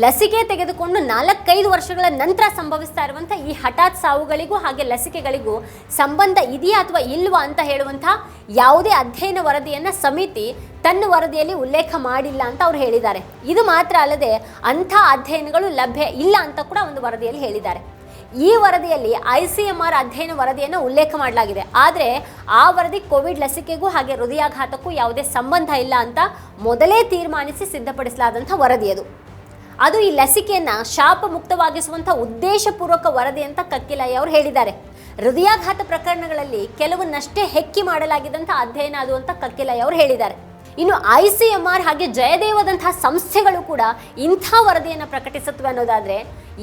ಲಸಿಕೆ ತೆಗೆದುಕೊಂಡು ನಾಲ್ಕೈದು ವರ್ಷಗಳ ನಂತರ ಸಂಭವಿಸ್ತಾ ಇರುವಂಥ ಈ ಹಠಾತ್ ಸಾವುಗಳಿಗೂ ಹಾಗೆ ಲಸಿಕೆಗಳಿಗೂ ಸಂಬಂಧ ಇದೆಯಾ ಅಥವಾ ಇಲ್ವಾ ಅಂತ ಹೇಳುವಂಥ ಯಾವುದೇ ಅಧ್ಯಯನ ವರದಿಯನ್ನು ಸಮಿತಿ ತನ್ನ ವರದಿಯಲ್ಲಿ ಉಲ್ಲೇಖ ಮಾಡಿಲ್ಲ ಅಂತ ಅವ್ರು ಹೇಳಿದ್ದಾರೆ. ಇದು ಮಾತ್ರ ಅಲ್ಲದೆ ಅಂಥ ಅಧ್ಯಯನಗಳು ಲಭ್ಯ ಇಲ್ಲ ಅಂತ ಕೂಡ ಒಂದು ವರದಿಯಲ್ಲಿ ಹೇಳಿದ್ದಾರೆ. ಈ ವರದಿಯಲ್ಲಿ ಐ ಸಿ ಎಂ ಆರ್ ಅಧ್ಯಯನ ವರದಿಯನ್ನು ಉಲ್ಲೇಖ ಮಾಡಲಾಗಿದೆ. ಆದರೆ ಆ ವರದಿ ಕೋವಿಡ್ ಲಸಿಕೆಗೂ ಹಾಗೆ ಹೃದಯಾಘಾತಕ್ಕೂ ಯಾವುದೇ ಸಂಬಂಧ ಇಲ್ಲ ಅಂತ ಮೊದಲೇ ತೀರ್ಮಾನಿಸಿ ಸಿದ್ಧಪಡಿಸಲಾದಂಥ ವರದಿ ಅದು ಈ ಲಸಿಕೆಯನ್ನ ಶಾಪ ಮುಕ್ತವಾಗಿಸುವಂಥ ಉದ್ದೇಶಪೂರ್ವಕ ವರದಿ ಅಂತ ಕಕ್ಕಿಲಯ್ಯ ಅವರು ಹೇಳಿದ್ದಾರೆ. ಹೃದಯಾಘಾತ ಪ್ರಕರಣಗಳಲ್ಲಿ ಕೆಲವನ್ನಷ್ಟೇ ಹೆಕ್ಕಿ ಮಾಡಲಾಗಿದಂಥ ಅಧ್ಯಯನ ಅದು ಅಂತ ಕಕ್ಕಿಲಯ್ಯ ಅವರು ಹೇಳಿದ್ದಾರೆ. ಇನ್ನು ಐ ಸಿ ಎಂ ಆರ್ ಹಾಗೆ ಜಯದೇವದಂತಹ ಸಂಸ್ಥೆಗಳು ಕೂಡ ಇಂಥ ವರದಿಯನ್ನು ಪ್ರಕಟಿಸುತ್ತವೆ ಅನ್ನೋದಾದ್ರೆ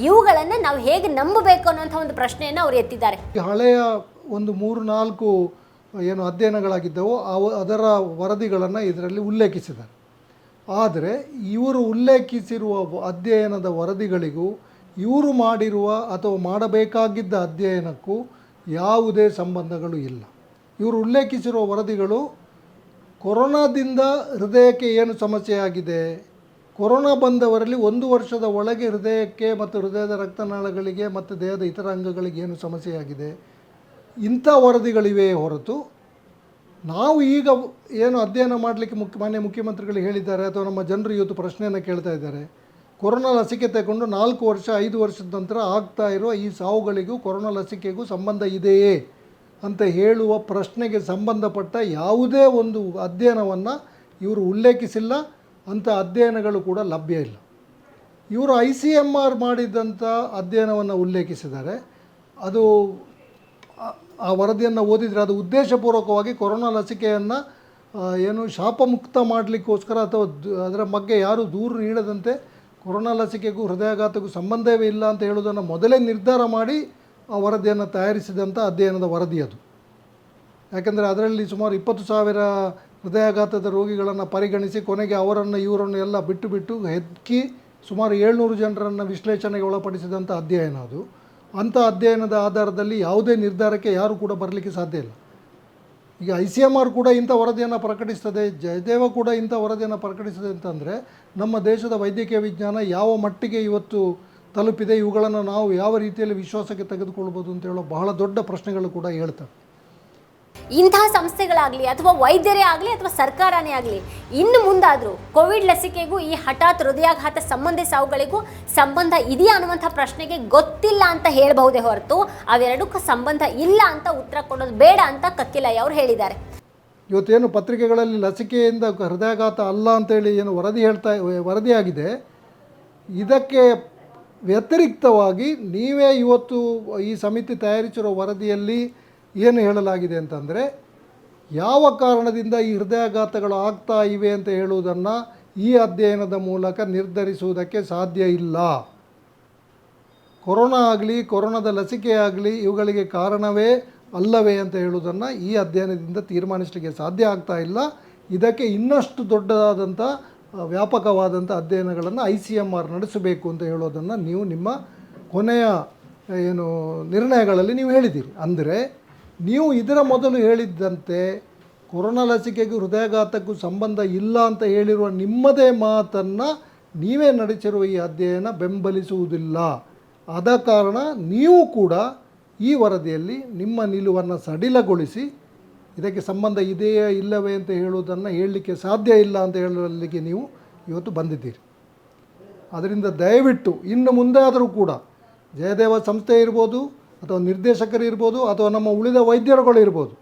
ಇವುಗಳನ್ನು ನಾವು ಹೇಗೆ ನಂಬಬೇಕು ಅನ್ನೋಂಥ ಒಂದು ಪ್ರಶ್ನೆಯನ್ನು ಅವರು ಎತ್ತಿದ್ದಾರೆ. ಹಳೆಯ ಒಂದು ಮೂರು ನಾಲ್ಕು ಏನು ಅಧ್ಯಯನಗಳಾಗಿದ್ದವು, ಅವು ಅದರ ವರದಿಗಳನ್ನು ಇದರಲ್ಲಿ ಉಲ್ಲೇಖಿಸಿದ್ದಾರೆ. ಆದರೆ ಇವರು ಉಲ್ಲೇಖಿಸಿರುವ ಅಧ್ಯಯನದ ವರದಿಗಳಿಗೂ, ಇವರು ಮಾಡಿರುವ ಅಥವಾ ಮಾಡಬೇಕಾಗಿದ್ದ ಅಧ್ಯಯನಕ್ಕೂ ಯಾವುದೇ ಸಂಬಂಧಗಳು ಇಲ್ಲ. ಇವರು ಉಲ್ಲೇಖಿಸಿರುವ ವರದಿಗಳು, ಕೊರೋನಾದಿಂದ ಹೃದಯಕ್ಕೆ ಏನು ಸಮಸ್ಯೆಯಾಗಿದೆ? ಕೊರೋನಾ ಬಂದವರಲ್ಲಿ ಒಂದು ವರ್ಷದ ಒಳಗೆ ಹೃದಯಕ್ಕೆ ಮತ್ತು ಹೃದಯದ ರಕ್ತನಾಳಗಳಿಗೆ ಮತ್ತು ದೇಹದ ಇತರ ಅಂಗಗಳಿಗೆ ಏನು ಸಮಸ್ಯೆಯಾಗಿದೆ? ಇಂಥ ವರದಿಗಳಿವೆ ಹೊರತು ನಾವು ಈಗ ಏನು ಅಧ್ಯಯನ ಮಾಡಲಿಕ್ಕೆ ಮುಖ್ಯ ಮಾನ್ಯ ಮುಖ್ಯಮಂತ್ರಿಗಳು ಹೇಳಿದ್ದಾರೆ ಅಥವಾ ನಮ್ಮ ಜನರು ಇವತ್ತು ಪ್ರಶ್ನೆಯನ್ನು ಕೇಳ್ತಾ ಇದ್ದಾರೆ, ಕೊರೋನಾ ಲಸಿಕೆ ತಗೊಂಡು ನಾಲ್ಕು ವರ್ಷ, ಐದು ವರ್ಷದ ನಂತರ ಆಗ್ತಾ ಇರುವ ಈ ಸಾವುಗಳಿಗೂ ಕೊರೋನಾ ಲಸಿಕೆಗೂ ಸಂಬಂಧ ಇದೆಯೇ ಅಂತ ಹೇಳುವ ಪ್ರಶ್ನೆಗೆ ಸಂಬಂಧಪಟ್ಟ ಯಾವುದೇ ಒಂದು ಅಧ್ಯಯನವನ್ನು ಇವರು ಉಲ್ಲೇಖಿಸಿಲ್ಲ ಅಂಥ ಅಧ್ಯಯನಗಳು ಕೂಡ ಲಭ್ಯ ಇಲ್ಲ. ಇವರು ಐ ಸಿ ಎಂ ಆರ್ ಮಾಡಿದಂಥ ಅಧ್ಯಯನವನ್ನು ಉಲ್ಲೇಖಿಸಿದ್ದಾರೆ. ಅದು ಆ- ವರದಿಯನ್ನು ಓದಿದರೆ ಅದು ಉದ್ದೇಶಪೂರ್ವಕವಾಗಿ ಕೊರೋನಾ ಲಸಿಕೆಯನ್ನು ಏನು ಶಾಪಮುಕ್ತ ಮಾಡಲಿಕ್ಕೋಸ್ಕರ ಅಥವಾ ಅದರ ಬಗ್ಗೆ ಯಾರು ದೂರು ನೀಡದಂತೆ ಕೊರೋನಾ ಲಸಿಕೆಗೂ ಹೃದಯಾಘಾತಕ್ಕೂ ಸಂಬಂಧವೇ ಇಲ್ಲ ಅಂತ ಹೇಳೋದನ್ನು ಮೊದಲೇ ನಿರ್ಧಾರ ಮಾಡಿ ಆ ವರದಿಯನ್ನು ತಯಾರಿಸಿದಂಥ ಅಧ್ಯಯನದ ವರದಿ ಅದು. ಯಾಕೆಂದರೆ ಅದರಲ್ಲಿ ಸುಮಾರು ಇಪ್ಪತ್ತು ಸಾವಿರ ಹೃದಯಾಘಾತದ ರೋಗಿಗಳನ್ನು ಪರಿಗಣಿಸಿ ಕೊನೆಗೆ ಅವರನ್ನು ಇವರನ್ನು ಎಲ್ಲ ಬಿಟ್ಟು ಬಿಟ್ಟು ಹೆಕ್ಕಿ ಸುಮಾರು ಏಳ್ನೂರು ಜನರನ್ನು ವಿಶ್ಲೇಷಣೆಗೆ ಒಳಪಡಿಸಿದಂಥ ಅಧ್ಯಯನ ಅದು. ಅಂಥ ಅಧ್ಯಯನದ ಆಧಾರದಲ್ಲಿ ಯಾವುದೇ ನಿರ್ಧಾರಕ್ಕೆ ಯಾರು ಕೂಡ ಬರಲಿಕ್ಕೆ ಸಾಧ್ಯ ಇಲ್ಲ. ಈಗ ಐ ಸಿ ಎಂ ಆರ್ ಕೂಡ ಇಂಥ ವರದಿಯನ್ನು ಪ್ರಕಟಿಸ್ತದೆ, ಜಯದೇವ ಕೂಡ ಇಂಥ ವರದಿಯನ್ನು ಪ್ರಕಟಿಸ್ತದೆ ಅಂತಂದರೆ ನಮ್ಮ ದೇಶದ ವೈದ್ಯಕೀಯ ವಿಜ್ಞಾನ ಯಾವ ಮಟ್ಟಿಗೆ ಇವತ್ತು ತಲುಪಿದೆ, ಇವುಗಳನ್ನು ನಾವು ಯಾವ ರೀತಿಯಲ್ಲಿ ವಿಶ್ವಾಸಕ್ಕೆ ತೆಗೆದುಕೊಳ್ಬೋದು ಅಂತ ಹೇಳೋ ಬಹಳ ದೊಡ್ಡ ಪ್ರಶ್ನೆಗಳು ಕೂಡ ಹೇಳ್ತವೆ. ಇಂತಹ ಸಂಸ್ಥೆಗಳಾಗಲಿ ಅಥವಾ ವೈದ್ಯರೇ ಆಗಲಿ ಅಥವಾ ಸರ್ಕಾರನೇ ಆಗಲಿ, ಇನ್ನು ಮುಂದಾದರೂ ಕೋವಿಡ್ ಲಸಿಕೆಗೂ ಈ ಹಠಾತ್ ಹೃದಯಾಘಾತ ಸಂಬಂಧಿ ಸಾವುಗಳಿಗೂ ಸಂಬಂಧ ಇದೆಯಾ ಅನ್ನುವಂಥ ಪ್ರಶ್ನೆಗೆ ಗೊತ್ತಿಲ್ಲ ಅಂತ ಹೇಳಬಹುದೇ ಹೊರತು ಅವೆರಡಕ್ಕೂ ಸಂಬಂಧ ಇಲ್ಲ ಅಂತ ಉತ್ತರ ಕೊಡೋದು ಬೇಡ ಅಂತ ಕಕ್ಕಿಲಯ್ಯ ಅವರು ಹೇಳಿದ್ದಾರೆ. ಇವತ್ತೇನು ಪತ್ರಿಕೆಗಳಲ್ಲಿ ಲಸಿಕೆಯಿಂದ ಹೃದಯಾಘಾತ ಅಲ್ಲ ಅಂತೇಳಿ ಏನು ವರದಿ ಹೇಳ್ತಾ, ವರದಿಯಾಗಿದೆ. ಇದಕ್ಕೆ ವ್ಯತಿರಿಕ್ತವಾಗಿ ನೀವೇ ಇವತ್ತು ಈ ಸಮಿತಿ ತಯಾರಿಸಿರೋ ವರದಿಯಲ್ಲಿ ಏನು ಹೇಳಲಾಗಿದೆ ಅಂತಂದರೆ, ಯಾವ ಕಾರಣದಿಂದ ಈ ಹೃದಯಾಘಾತಗಳು ಆಗ್ತಾ ಇವೆ ಅಂತ ಹೇಳುವುದನ್ನು ಈ ಅಧ್ಯಯನದ ಮೂಲಕ ನಿರ್ಧರಿಸುವುದಕ್ಕೆ ಸಾಧ್ಯ ಇಲ್ಲ. ಕೊರೋನಾ ಆಗಲಿ, ಕೊರೋನಾದ ಲಸಿಕೆ ಆಗಲಿ, ಇವುಗಳಿಗೆ ಕಾರಣವೇ ಅಲ್ಲವೇ ಅಂತ ಹೇಳುವುದನ್ನು ಈ ಅಧ್ಯಯನದಿಂದ ತೀರ್ಮಾನಿಸಲಿಕ್ಕೆ ಸಾಧ್ಯ ಆಗ್ತಾ ಇಲ್ಲ. ಇದಕ್ಕೆ ಇನ್ನಷ್ಟು ದೊಡ್ಡದಾದಂಥ ವ್ಯಾಪಕವಾದಂಥ ಅಧ್ಯಯನಗಳನ್ನು ಐ ಸಿ ಎಂ ಆರ್ ನಡೆಸಬೇಕು ಅಂತ ಹೇಳೋದನ್ನು ನೀವು ನಿಮ್ಮ ಕೊನೆಯ, ಏನು, ನಿರ್ಣಯಗಳಲ್ಲಿ ನೀವು ಹೇಳಿದ್ದೀರಿ. ಅಂದರೆ ನೀವು ಇದರ ಮೊದಲು ಹೇಳಿದ್ದಂತೆ ಕೊರೋನಾ ಲಸಿಕೆಗೂ ಹೃದಯಾಘಾತಕ್ಕೂ ಸಂಬಂಧ ಇಲ್ಲ ಅಂತ ಹೇಳಿರುವ ನಿಮ್ಮದೇ ಮಾತನ್ನು ನೀವೇ ನಡೆಸಿರುವ ಈ ಅಧ್ಯಯನ ಬೆಂಬಲಿಸುವುದಿಲ್ಲ. ಆದ ಕಾರಣ ನೀವು ಕೂಡ ಈ ವರದಿಯಲ್ಲಿ ನಿಮ್ಮ ನಿಲುವನ್ನು ಸಡಿಲಗೊಳಿಸಿ ಇದಕ್ಕೆ ಸಂಬಂಧ ಇದೆಯೇ ಇಲ್ಲವೇ ಅಂತ ಹೇಳುವುದನ್ನು ಹೇಳಲಿಕ್ಕೆ ಸಾಧ್ಯ ಇಲ್ಲ ಅಂತ ಹೇಳಲಿಕ್ಕೆ ನೀವು ಇವತ್ತು ಬಂದಿದ್ದೀರಿ. ಅದರಿಂದ ದಯವಿಟ್ಟು ಇನ್ನು ಮುಂದೆ ಆದರೂ ಕೂಡ ಜಯದೇವ ಸಂಸ್ಥೆ ಇರ್ಬೋದು ಅಥವಾ ನಿರ್ದೇಶಕರು ಇರ್ಬೋದು ಅಥವಾ ನಮ್ಮ ಉಳಿದ ವೈದ್ಯರುಗಳು ಇರ್ಬೋದು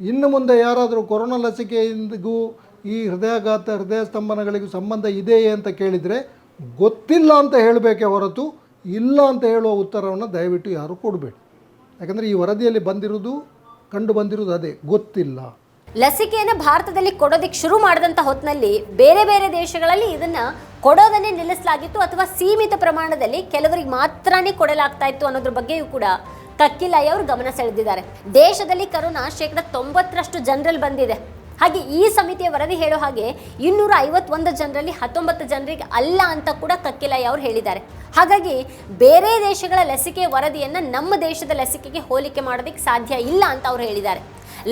ಇನ್ನು ಮುಂದೆ ಯಾರಾದರೂ ಕೊರೋನಾ ಲಸಿಕೆಯಿಂದಿಗೂ ಈ ಹೃದಯಾಘಾತ ಹೃದಯ ಸ್ತಂಭನಗಳಿಗೂ ಸಂಬಂಧ ಇದೆಯೇ ಅಂತ ಕೇಳಿದರೆ ಗೊತ್ತಿಲ್ಲ ಅಂತ ಹೇಳಬೇಕೇ ಹೊರತು ಇಲ್ಲ ಅಂತ ಹೇಳುವ ಉತ್ತರವನ್ನು ದಯವಿಟ್ಟು ಯಾರೂ ಕೊಡಬೇಡಿ. ಯಾಕಂದರೆ ಈ ವರದಿಯಲ್ಲಿ ಬಂದಿರುವುದು, ಕಂಡು ಬಂದಿರುವುದು ಅದೇ, ಗೊತ್ತಿಲ್ಲ. ಲಸಿಕೆಯನ್ನು ಭಾರತದಲ್ಲಿ ಕೊಡೋದಕ್ಕೆ ಶುರು ಮಾಡಿದಂಥ ಹೊತ್ತಿನಲ್ಲಿ ಬೇರೆ ಬೇರೆ ದೇಶಗಳಲ್ಲಿ ಇದನ್ನ ಕೊಡೋದನ್ನೇ ನಿಲ್ಲಿಸಲಾಗಿತ್ತು ಅಥವಾ ಸೀಮಿತ ಪ್ರಮಾಣದಲ್ಲಿ ಕೆಲವರಿಗೆ ಮಾತ್ರನೇ ಕೊಡಲಾಗ್ತಾ ಇತ್ತು ಅನ್ನೋದ್ರ ಬಗ್ಗೆಯೂ ಕೂಡ ಕಕ್ಕಿಲಾಯಿ ಅವರು ಗಮನ ಸೆಳೆದಿದ್ದಾರೆ. ದೇಶದಲ್ಲಿ ಕರೋನಾ ಶೇಕಡ ತೊಂಬತ್ತರಷ್ಟು ಜನರಲ್ಲಿ ಬಂದಿದೆ. ಹಾಗೆ ಈ ಸಮಿತಿಯ ವರದಿ ಹೇಳೋ ಹಾಗೆ ಇನ್ನೂರ ಐವತ್ತೊಂದು ಜನರಲ್ಲಿ ಹತ್ತೊಂಬತ್ತು ಜನರಿಗೆ ಅಲ್ಲ ಅಂತ ಕೂಡ ಕಕ್ಕಿಲಾಯಿ ಅವರು ಹೇಳಿದ್ದಾರೆ. ಹಾಗಾಗಿ ಬೇರೆ ದೇಶಗಳ ಲಸಿಕೆ ವರದಿಯನ್ನು ನಮ್ಮ ದೇಶದ ಲಸಿಕೆಗೆ ಹೋಲಿಕೆ ಮಾಡೋದಕ್ಕೆ ಸಾಧ್ಯ ಇಲ್ಲ ಅಂತ ಅವರು ಹೇಳಿದ್ದಾರೆ.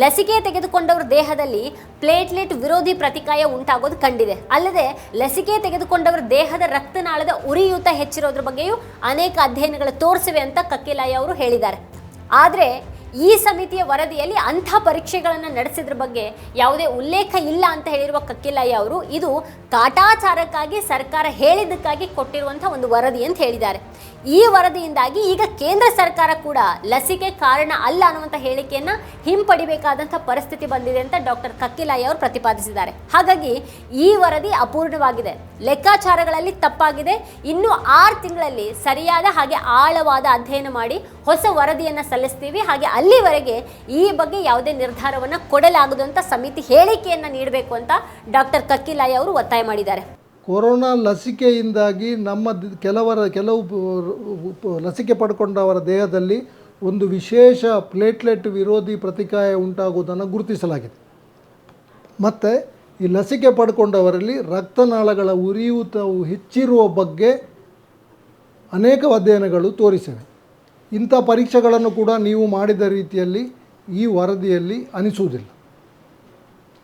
ಲಸಿಕೆ ತೆಗೆದುಕೊಂಡವರ ದೇಹದಲ್ಲಿ ಪ್ಲೇಟ್ಲೆಟ್ ವಿರೋಧಿ ಪ್ರತಿಕಾಯ ಉಂಟಾಗೋದು ಕಂಡಿದೆ. ಅಲ್ಲದೆ ಲಸಿಕೆ ತೆಗೆದುಕೊಂಡವರ ದೇಹದ ರಕ್ತನಾಳದ ಉರಿಯೂತ ಹೆಚ್ಚಿರೋದ್ರ ಬಗ್ಗೆಯೂ ಅನೇಕ ಅಧ್ಯಯನಗಳು ತೋರಿಸಿವೆ ಅಂತ ಕಕ್ಕಿಲಾಯ ಅವರು ಹೇಳಿದ್ದಾರೆ. ಆದರೆ ಈ ಸಮಿತಿಯ ವರದಿಯಲ್ಲಿ ಅಂಥ ಪರೀಕ್ಷೆಗಳನ್ನು ನಡೆಸಿದ್ರ ಬಗ್ಗೆ ಯಾವುದೇ ಉಲ್ಲೇಖ ಇಲ್ಲ ಅಂತ ಹೇಳಿರುವ ಕಕ್ಕಿಲಯ್ಯ ಅವರು, ಇದು ಕಾಟಾಚಾರಕ್ಕಾಗಿ ಸರ್ಕಾರ ಹೇಳಿದ್ದಕ್ಕಾಗಿ ಕೊಟ್ಟಿರುವಂಥ ಒಂದು ವರದಿ ಅಂತ ಹೇಳಿದ್ದಾರೆ. ಈ ವರದಿಯಿಂದಾಗಿ ಈಗ ಕೇಂದ್ರ ಸರ್ಕಾರ ಕೂಡ ಲಸಿಕೆ ಕಾರಣ ಅಲ್ಲ ಅನ್ನುವಂಥ ಹೇಳಿಕೆಯನ್ನು ಹಿಂಪಡಿಬೇಕಾದಂಥ ಪರಿಸ್ಥಿತಿ ಬಂದಿದೆ ಅಂತ ಡಾಕ್ಟರ್ ಕಕ್ಕಿಲಾಯಿ ಅವರು ಪ್ರತಿಪಾದಿಸಿದ್ದಾರೆ. ಹಾಗಾಗಿ ಈ ವರದಿ ಅಪೂರ್ಣವಾಗಿದೆ. ಲೆಕ್ಕಾಚಾರಗಳಲ್ಲಿ ತಪ್ಪಾಗಿದೆ. ಇನ್ನು ಆರು ತಿಂಗಳಲ್ಲಿ ಸರಿಯಾದ ಹಾಗೆ ಆಳವಾದ ಅಧ್ಯಯನ ಮಾಡಿ ಹೊಸ ವರದಿಯನ್ನು ಸಲ್ಲಿಸ್ತೀವಿ. ಹಾಗೆ ಅಲ್ಲಿವರೆಗೆ ಈ ಬಗ್ಗೆ ಯಾವುದೇ ನಿರ್ಧಾರವನ್ನು ಕೊಡಲಾಗದು ಅಂತ ಸಮಿತಿ ಹೇಳಿಕೆಯನ್ನು ನೀಡಬೇಕು ಅಂತ ಡಾಕ್ಟರ್ ಕಕ್ಕಿಲಾಯಿ ಅವರು ಒತ್ತಾಯ ಮಾಡಿದ್ದಾರೆ. ಕೊರೋನಾ ಲಸಿಕೆಯಿಂದಾಗಿ ನಮ್ಮ ಕೆಲವರ, ಕೆಲವು ಲಸಿಕೆ ಪಡ್ಕೊಂಡವರ ದೇಹದಲ್ಲಿ ಒಂದು ವಿಶೇಷ ಪ್ಲೇಟ್ಲೆಟ್ ವಿರೋಧಿ ಪ್ರತಿಕಾಯ ಉಂಟಾಗುವುದನ್ನು ಗುರುತಿಸಲಾಗಿದೆ. ಮತ್ತು ಈ ಲಸಿಕೆ ಪಡ್ಕೊಂಡವರಲ್ಲಿ ರಕ್ತನಾಳಗಳ ಉರಿಯೂತವು ಹೆಚ್ಚಿರುವ ಬಗ್ಗೆ ಅನೇಕ ಅಧ್ಯಯನಗಳು ತೋರಿಸಿವೆ. ಇಂಥ ಪರೀಕ್ಷೆಗಳನ್ನು ಕೂಡ ನೀವು ಮಾಡಿದ ರೀತಿಯಲ್ಲಿ ಈ ವರದಿಯಲ್ಲಿ ಅನಿಸುವುದಿಲ್ಲ.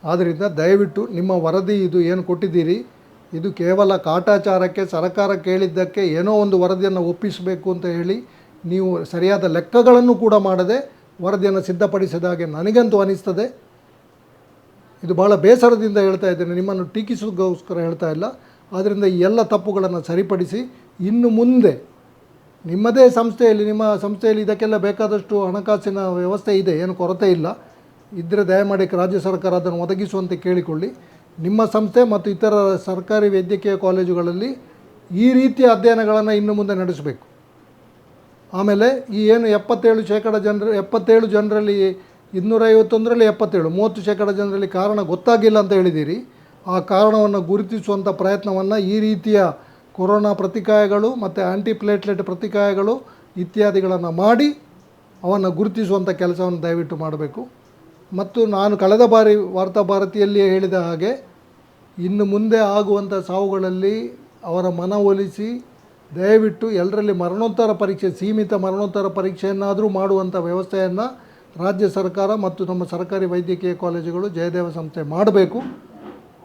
ಆದ್ದರಿಂದ ದಯವಿಟ್ಟು ನಿಮ್ಮ ವರದಿ ಇದು ಏನು ಕೊಟ್ಟಿದ್ದೀರಿ ಇದು ಕೇವಲ ಕಾಟಾಚಾರಕ್ಕೆ, ಸರ್ಕಾರ ಕೇಳಿದ್ದಕ್ಕೆ ಏನೋ ಒಂದು ವರದಿಯನ್ನು ಒಪ್ಪಿಸಬೇಕು ಅಂತ ಹೇಳಿ ನೀವು ಸರಿಯಾದ ಲೆಕ್ಕಗಳನ್ನು ಕೂಡ ಮಾಡದೆ ವರದಿಯನ್ನು ಸಿದ್ಧಪಡಿಸಿದ ಹಾಗೆ ನನಗಂತೂ ಅನಿಸ್ತದೆ. ಇದು ಭಾಳ ಬೇಸರದಿಂದ ಹೇಳ್ತಾ ಇದ್ದೇನೆ. ನಿಮ್ಮನ್ನು ಟೀಕಿಸೋದಕ್ಕೋಸ್ಕರ ಹೇಳ್ತಾ ಇಲ್ಲ. ಆದ್ದರಿಂದ ಈ ಎಲ್ಲ ತಪ್ಪುಗಳನ್ನು ಸರಿಪಡಿಸಿ ಇನ್ನು ಮುಂದೆ ನಿಮ್ಮದೇ ಸಂಸ್ಥೆಯಲ್ಲಿ, ನಿಮ್ಮ ಸಂಸ್ಥೆಯಲ್ಲಿ ಇದಕ್ಕೆಲ್ಲ ಬೇಕಾದಷ್ಟು ಹಣಕಾಸಿನ ವ್ಯವಸ್ಥೆ ಇದೆ, ಏನು ಕೊರತೆ ಇಲ್ಲ. ಇದ್ದರೆ ದಯಮಾಡಿ ರಾಜ್ಯ ಸರ್ಕಾರ ಅದನ್ನು ಒದಗಿಸುವಂತೆ ಕೇಳಿಕೊಳ್ಳಿ. ನಿಮ್ಮ ಸಂಸ್ಥೆ ಮತ್ತು ಇತರ ಸರ್ಕಾರಿ ವೈದ್ಯಕೀಯ ಕಾಲೇಜುಗಳಲ್ಲಿ ಈ ರೀತಿಯ ಅಧ್ಯಯನಗಳನ್ನು ಇನ್ನು ಮುಂದೆ ನಡೆಸಬೇಕು. ಆಮೇಲೆ ಈ ಏನು ಎಪ್ಪತ್ತೇಳು ಶೇಕಡ ಜನರ, ಎಪ್ಪತ್ತೇಳು ಜನರಲ್ಲಿ ಇನ್ನೂರೈವತ್ತೊಂದರಲ್ಲಿ ಎಪ್ಪತ್ತೇಳು, ಮೂವತ್ತು ಶೇಕಡ ಜನರಲ್ಲಿ ಕಾರಣ ಗೊತ್ತಾಗಿಲ್ಲ ಅಂತ ಹೇಳಿದ್ದೀರಿ. ಆ ಕಾರಣವನ್ನು ಗುರುತಿಸುವಂಥ ಪ್ರಯತ್ನವನ್ನು ಈ ರೀತಿಯ ಕೊರೋನಾ ಪ್ರತಿಕಾಯಗಳು ಮತ್ತು ಆ್ಯಂಟಿ ಪ್ಲೇಟ್ಲೆಟ್ ಪ್ರತಿಕಾಯಗಳು ಇತ್ಯಾದಿಗಳನ್ನು ಮಾಡಿ ಅವನ್ನು ಗುರುತಿಸುವಂಥ ಕೆಲಸವನ್ನು ದಯವಿಟ್ಟು ಮಾಡಬೇಕು. ಮತ್ತು ನಾನು ಕಳೆದ ಬಾರಿ ವಾರ್ತಾ ಭಾರತಿಯಲ್ಲಿಯೇ ಹೇಳಿದ ಹಾಗೆ, ಇನ್ನು ಮುಂದೆ ಆಗುವಂಥ ಸಾವುಗಳಲ್ಲಿ ಅವರ ಮನವೊಲಿಸಿ ದಯವಿಟ್ಟು ಎಲ್ಲರಲ್ಲಿ ಮರಣೋತ್ತರ ಪರೀಕ್ಷೆ, ಸೀಮಿತ ಮರಣೋತ್ತರ ಪರೀಕ್ಷೆಯನ್ನಾದರೂ ಮಾಡುವಂಥ ವ್ಯವಸ್ಥೆಯನ್ನು ರಾಜ್ಯ ಸರ್ಕಾರ ಮತ್ತು ನಮ್ಮ ಸರ್ಕಾರಿ ವೈದ್ಯಕೀಯ ಕಾಲೇಜುಗಳು ಜಯದೇವ ಸಂಸ್ಥೆ ಮಾಡಬೇಕು.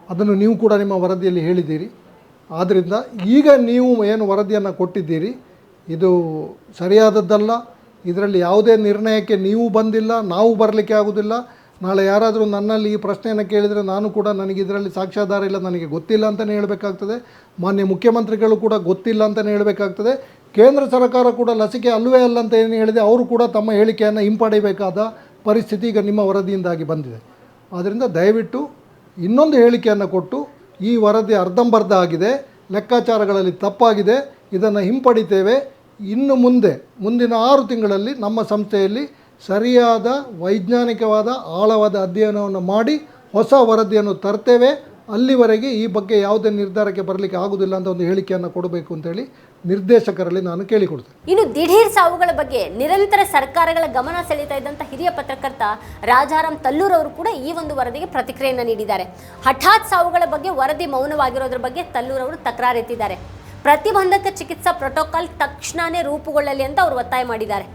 ಅದನ್ನು ನೀವು ಕೂಡ ನಿಮ್ಮ ವರದಿಯಲ್ಲಿ ಹೇಳಿದ್ದೀರಿ. ಆದ್ದರಿಂದ ಈಗ ನೀವು ಏನು ವರದಿಯನ್ನು ಕೊಟ್ಟಿದ್ದೀರಿ, ಇದು ಸರಿಯಾದದ್ದಲ್ಲ. ಇದರಲ್ಲಿ ಯಾವುದೇ ನಿರ್ಣಯಕ್ಕೆ ನೀವು ಬಂದಿಲ್ಲ, ನಾವು ಬರಲಿಕ್ಕೆ ಆಗೋದಿಲ್ಲ. ನಾಳೆ ಯಾರಾದರೂ ನನ್ನಲ್ಲಿ ಈ ಪ್ರಶ್ನೆಯನ್ನು ಕೇಳಿದರೆ ನಾನು ಕೂಡ ನನಗೆ ಇದರಲ್ಲಿ ಸಾಕ್ಷ್ಯಾಧಾರ ಇಲ್ಲ, ನನಗೆ ಗೊತ್ತಿಲ್ಲ ಅಂತಲೇ ಹೇಳಬೇಕಾಗ್ತದೆ. ಮಾನ್ಯ ಮುಖ್ಯಮಂತ್ರಿಗಳು ಕೂಡ ಗೊತ್ತಿಲ್ಲ ಅಂತಲೇ ಹೇಳಬೇಕಾಗ್ತದೆ. ಕೇಂದ್ರ ಸರ್ಕಾರ ಕೂಡ ಲಸಿಕೆ ಅಲ್ಲವೇ ಅಲ್ಲ ಅಂತ ಏನು ಹೇಳಿದೆ, ಅವರು ಕೂಡ ತಮ್ಮ ಹೇಳಿಕೆಯನ್ನು ಹಿಂಪಡೆಯಬೇಕಾದ ಪರಿಸ್ಥಿತಿ ಈಗ ನಿಮ್ಮ ವರದಿಯಿಂದಾಗಿ ಬಂದಿದೆ. ಆದ್ದರಿಂದ ದಯವಿಟ್ಟು ಇನ್ನೊಂದು ಹೇಳಿಕೆಯನ್ನು ಕೊಟ್ಟು ಈ ವರದಿ ಅರ್ಧಂಬರ್ಧ ಆಗಿದೆ, ಲೆಕ್ಕಾಚಾರಗಳಲ್ಲಿ ತಪ್ಪಾಗಿದೆ, ಇದನ್ನು ಹಿಂಪಡಿತೇವೆ. ಇನ್ನು ಮುಂದೆ, ಮುಂದಿನ ಆರು ತಿಂಗಳಲ್ಲಿ ನಮ್ಮ ಸಂಸ್ಥೆಯಲ್ಲಿ ಸರಿಯಾದ, ವೈಜ್ಞಾನಿಕವಾದ, ಆಳವಾದ ಅಧ್ಯಯನವನ್ನು ಮಾಡಿ ಹೊಸ ವರದಿಯನ್ನು ತರ್ತೇವೆ. ಅಲ್ಲಿವರೆಗೆ ಈ ಬಗ್ಗೆ ಯಾವುದೇ ನಿರ್ಧಾರಕ್ಕೆ ಬರಲಿಕ್ಕೆ ಆಗುವುದಿಲ್ಲ ಅಂತ ಒಂದು ಹೇಳಿಕೆಯನ್ನು ಕೊಡಬೇಕು ಅಂತೇಳಿ ನಿರ್ದೇಶಕರಲ್ಲಿ ನಾನು ಕೇಳಿಕೊಡ್ತೇನೆ. ಇನ್ನು ದಿಢೀರ್ ಸಾವುಗಳ ಬಗ್ಗೆ ನಿರಂತರ ಸರ್ಕಾರಗಳ ಗಮನ ಸೆಳೀತಾ ಇದ್ದಂಥ ಹಿರಿಯ ಪತ್ರಕರ್ತ ರಾಜಾರಾಮ್ ತಲ್ಲೂರ್ ಅವರು ಕೂಡ ಈ ಒಂದು ವರದಿಗೆ ಪ್ರತಿಕ್ರಿಯೆಯನ್ನು ನೀಡಿದ್ದಾರೆ. ಹಠಾತ್ ಸಾವುಗಳ ಬಗ್ಗೆ ವರದಿ ಮೌನವಾಗಿರೋದ್ರ ಬಗ್ಗೆ ತಲ್ಲೂರ್ ಅವರು ತಕರಾರೆತ್ತಿದ್ದಾರೆ ಪ್ರತಿಬಂಧಕ ಚಿಕಿತ್ಸಾ ಪ್ರೋಟೋಕಾಲ್ ತಕ್ಷಣವೇ ರೂಪುಗೊಳ್ಳಲಿ ಅಂತ ಅವರು ಒತ್ತಾಯ ಮಾಡಿದ್ದಾರೆ.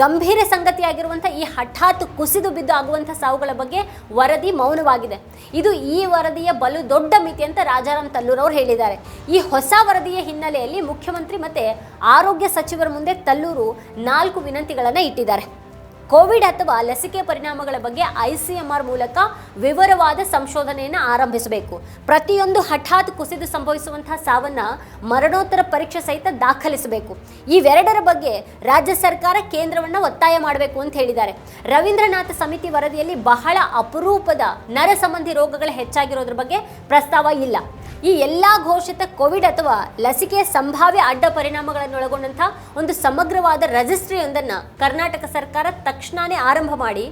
ಗಂಭೀರ ಸಂಗತಿಯಾಗಿರುವಂಥ ಈ ಹಠಾತ್ ಕುಸಿದು ಬಿದ್ದು ಆಗುವಂಥ ಸಾವುಗಳ ಬಗ್ಗೆ ವರದಿ ಮೌನವಾಗಿದೆ. ಇದು ಈ ವರದಿಯ ಬಲು ದೊಡ್ಡ ಮಿತಿ ಅಂತ ರಾಜಾರಾಮ್ ತಲ್ಲೂರ್ ಅವರು ಹೇಳಿದ್ದಾರೆ. ಈ ಹೊಸ ವರದಿಯ ಹಿನ್ನೆಲೆಯಲ್ಲಿ ಮುಖ್ಯಮಂತ್ರಿ ಮತ್ತೆ ಆರೋಗ್ಯ ಸಚಿವರ ಮುಂದೆ ತಲ್ಲೂರು ನಾಲ್ಕು ವಿನಂತಿಗಳನ್ನು ಇಟ್ಟಿದ್ದಾರೆ. ಕೋವಿಡ್ ಅಥವಾ ಲಸಿಕೆ ಪರಿಣಾಮಗಳ ಬಗ್ಗೆ ಐಸಿಎಂಆರ್ ಮೂಲಕ ವಿವರವಾದ ಸಂಶೋಧನೆಯನ್ನು ಆರಂಭಿಸಬೇಕು. ಪ್ರತಿಯೊಂದು ಹಠಾತ್ ಕುಸಿದು ಸಂಭವಿಸುವಂತಹ ಸಾವನ್ನ ಮರಣೋತ್ತರ ಪರೀಕ್ಷೆ ಸಹಿತ ದಾಖಲಿಸಬೇಕು. ಇವೆರಡರ ಬಗ್ಗೆ ರಾಜ್ಯ ಸರ್ಕಾರ ಕೇಂದ್ರವನ್ನ ಒತ್ತಾಯ ಮಾಡಬೇಕು ಅಂತ ಹೇಳಿದ್ದಾರೆ. ರವೀಂದ್ರನಾಥ ಸಮಿತಿ ವರದಿಯಲ್ಲಿ ಬಹಳ ಅಪರೂಪದ ನರ ಸಂಬಂಧಿ ರೋಗಗಳು ಹೆಚ್ಚಾಗಿರೋದ್ರ ಬಗ್ಗೆ ಪ್ರಸ್ತಾವ ಇಲ್ಲ. ಈ ಎಲ್ಲ ಘೋಷಿತ ಕೋವಿಡ್ ಅಥವಾ ಲಸಿಕೆಯ ಸಂಭಾವ್ಯ ಅಡ್ಡ ಪರಿಣಾಮಗಳನ್ನು ಒಳಗೊಂಡಂಥ ಒಂದು ಸಮಗ್ರವಾದ ರಜಿಸ್ಟ್ರಿಯೊಂದನ್ನು ಕರ್ನಾಟಕ ಸರ್ಕಾರ ತಕ್ಷಣವೇ ಆರಂಭ ಮಾಡಿ,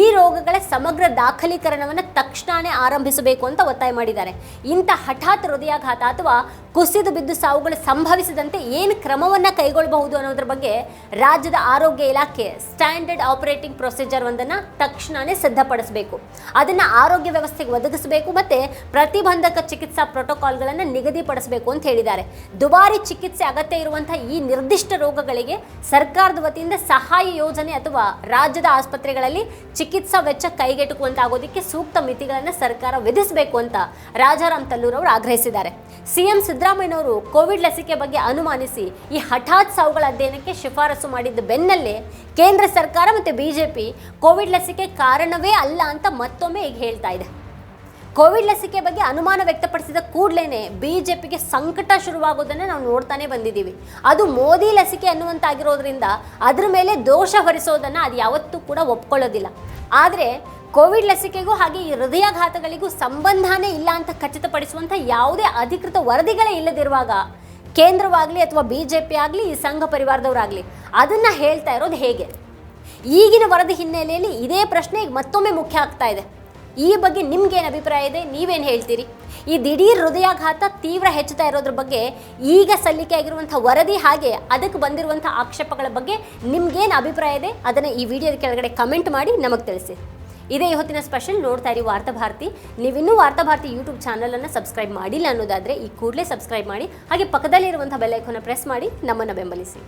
ಈ ರೋಗಗಳ ಸಮಗ್ರ ದಾಖಲೀಕರಣವನ್ನು ತಕ್ಷಣವೇ ಆರಂಭಿಸಬೇಕು ಅಂತ ಒತ್ತಾಯ ಮಾಡಿದ್ದಾರೆ. ಇಂಥ ಹಠಾತ್ ಹೃದಯಾಘಾತ ಅಥವಾ ಕುಸಿದು ಬಿದ್ದು ಸಾವುಗಳು ಸಂಭವಿಸದಂತೆ ಏನು ಕ್ರಮವನ್ನು ಕೈಗೊಳ್ಳಬಹುದು ಅನ್ನೋದ್ರ ಬಗ್ಗೆ ರಾಜ್ಯದ ಆರೋಗ್ಯ ಇಲಾಖೆ ಸ್ಟ್ಯಾಂಡರ್ಡ್ ಆಪರೇಟಿಂಗ್ ಪ್ರೊಸೀಜರ್ ಒಂದನ್ನು ತಕ್ಷಣವೇ ಸಿದ್ಧಪಡಿಸಬೇಕು. ಅದನ್ನು ಆರೋಗ್ಯ ವ್ಯವಸ್ಥೆಗೆ ಒದಗಿಸಬೇಕು ಮತ್ತು ಪ್ರತಿಬಂಧಕ ಚಿಕಿತ್ಸಾ ಪ್ರೋಟೋಕಾಲ್ಗಳನ್ನು ನಿಗದಿಪಡಿಸಬೇಕು ಅಂತ ಹೇಳಿದ್ದಾರೆ. ದುಬಾರಿ ಚಿಕಿತ್ಸೆ ಅಗತ್ಯ ಇರುವಂತಹ ಈ ನಿರ್ದಿಷ್ಟ ರೋಗಗಳಿಗೆ ಸರ್ಕಾರದ ವತಿಯಿಂದ ಸಹಾಯ ಯೋಜನೆ ಅಥವಾ ರಾಜ್ಯದ ಆಸ್ಪತ್ರೆಗಳಲ್ಲಿ ಚಿಕಿತ್ಸಾ ವೆಚ್ಚ ಕೈಗೆಟುಕುವಂತಾಗೋದಕ್ಕೆ ಸೂಕ್ತ ಮಿತಿಗಳನ್ನು ಸರ್ಕಾರ ವಿಧಿಸಬೇಕು ಅಂತ ರಾಜಾರಾಮ್ ತಲ್ಲೂರ್ ಅವರು ಆಗ್ರಹಿಸಿದ್ದಾರೆ. ಸಿಎಂ ಸಿದ್ದರಾಮಯ್ಯನವರು ಕೋವಿಡ್ ಲಸಿಕೆ ಬಗ್ಗೆ ಅನುಮಾನಿಸಿ ಈ ಹಠಾತ್ ಸಾವುಗಳ ಅಧ್ಯಯನಕ್ಕೆ ಶಿಫಾರಸು ಮಾಡಿದ್ದ ಬೆನ್ನಲ್ಲೇ ಕೇಂದ್ರ ಸರ್ಕಾರ ಮತ್ತು ಬಿಜೆಪಿ ಕೋವಿಡ್ ಲಸಿಕೆ ಕಾರಣವೇ ಅಲ್ಲ ಅಂತ ಮತ್ತೊಮ್ಮೆ ಈಗ ಹೇಳ್ತಾ ಇದೆ. ಕೋವಿಡ್ ಲಸಿಕೆ ಬಗ್ಗೆ ಅನುಮಾನ ವ್ಯಕ್ತಪಡಿಸಿದ ಕೂಡಲೇ ಬಿಜೆಪಿಗೆ ಸಂಕಟ ಶುರುವಾಗೋದನ್ನು ನಾವು ನೋಡ್ತಾನೆ ಬಂದಿದ್ದೀವಿ. ಅದು ಮೋದಿ ಲಸಿಕೆ ಅನ್ನುವಂತಾಗಿರೋದ್ರಿಂದ ಅದ್ರ ಮೇಲೆ ದೋಷ ಹೊರಿಸೋದನ್ನ ಅದು ಯಾವತ್ತೂ ಕೂಡ ಒಪ್ಕೊಳ್ಳೋದಿಲ್ಲ. ಆದರೆ ಕೋವಿಡ್ ಲಸಿಕೆಗೂ ಹಾಗೆ ಈ ಹೃದಯಾಘಾತಗಳಿಗೂ ಸಂಬಂಧನೇ ಇಲ್ಲ ಅಂತ ಖಚಿತಪಡಿಸುವಂಥ ಯಾವುದೇ ಅಧಿಕೃತ ವರದಿಗಳೇ ಇಲ್ಲದಿರುವಾಗ ಕೇಂದ್ರವಾಗಲಿ ಅಥವಾ ಬಿ ಜೆ ಪಿ ಆಗಲಿ, ಈ ಸಂಘ ಪರಿವಾರದವರಾಗಲಿ ಅದನ್ನು ಹೇಳ್ತಾ ಇರೋದು ಹೇಗೆ? ಈಗಿನ ವರದಿ ಹಿನ್ನೆಲೆಯಲ್ಲಿ ಇದೇ ಪ್ರಶ್ನೆ ಮತ್ತೊಮ್ಮೆ ಮುಖ್ಯ ಆಗ್ತಾ ಇದೆ. ಈ ಬಗ್ಗೆ ನಿಮ್ಗೇನು ಅಭಿಪ್ರಾಯ ಇದೆ? ನೀವೇನು ಹೇಳ್ತೀರಿ? ಈ ದಿಢೀರ್ ಹೃದಯಾಘಾತ ತೀವ್ರ ಹೆಚ್ಚುತ್ತಾ ಇರೋದ್ರ ಬಗ್ಗೆ ಈಗ ಸಲ್ಲಿಕೆ ಆಗಿರುವಂಥ ವರದಿ ಹಾಗೆ ಅದಕ್ಕೆ ಬಂದಿರುವಂಥ ಆಕ್ಷೇಪಗಳ ಬಗ್ಗೆ ನಿಮ್ಗೇನು ಅಭಿಪ್ರಾಯ ಇದೆ? ಅದನ್ನು ಈ ವಿಡಿಯೋದ ಕೆಳಗಡೆ ಕಮೆಂಟ್ ಮಾಡಿ ನಮಗೆ ತಿಳಿಸಿ. ಇದೇ ಇವತ್ತಿನ ಸ್ಪೆಷಲ್ ನೋಡ್ತಾ ಇರಿ ವಾರ್ತಾಭಾರತಿ ನೀವಿನ್ನೂ ವಾರ್ತಾಭಾರತಿ ಯೂಟ್ಯೂಬ್ ಚಾನಲನ್ನು ಸಬ್ಸ್ಕ್ರೈಬ್ ಮಾಡಿಲ್ಲ ಅನ್ನೋದಾದರೆ ಈ ಕೂಡಲೇ ಸಬ್ಸ್ಕ್ರೈಬ್ ಮಾಡಿ, ಹಾಗೆ ಪಕ್ಕದಲ್ಲಿರುವಂಥ ಬೆಲ್ಲೈಕನ್ನು ಪ್ರೆಸ್ ಮಾಡಿ ನಮ್ಮನ್ನು ಬೆಂಬಲಿಸಿ.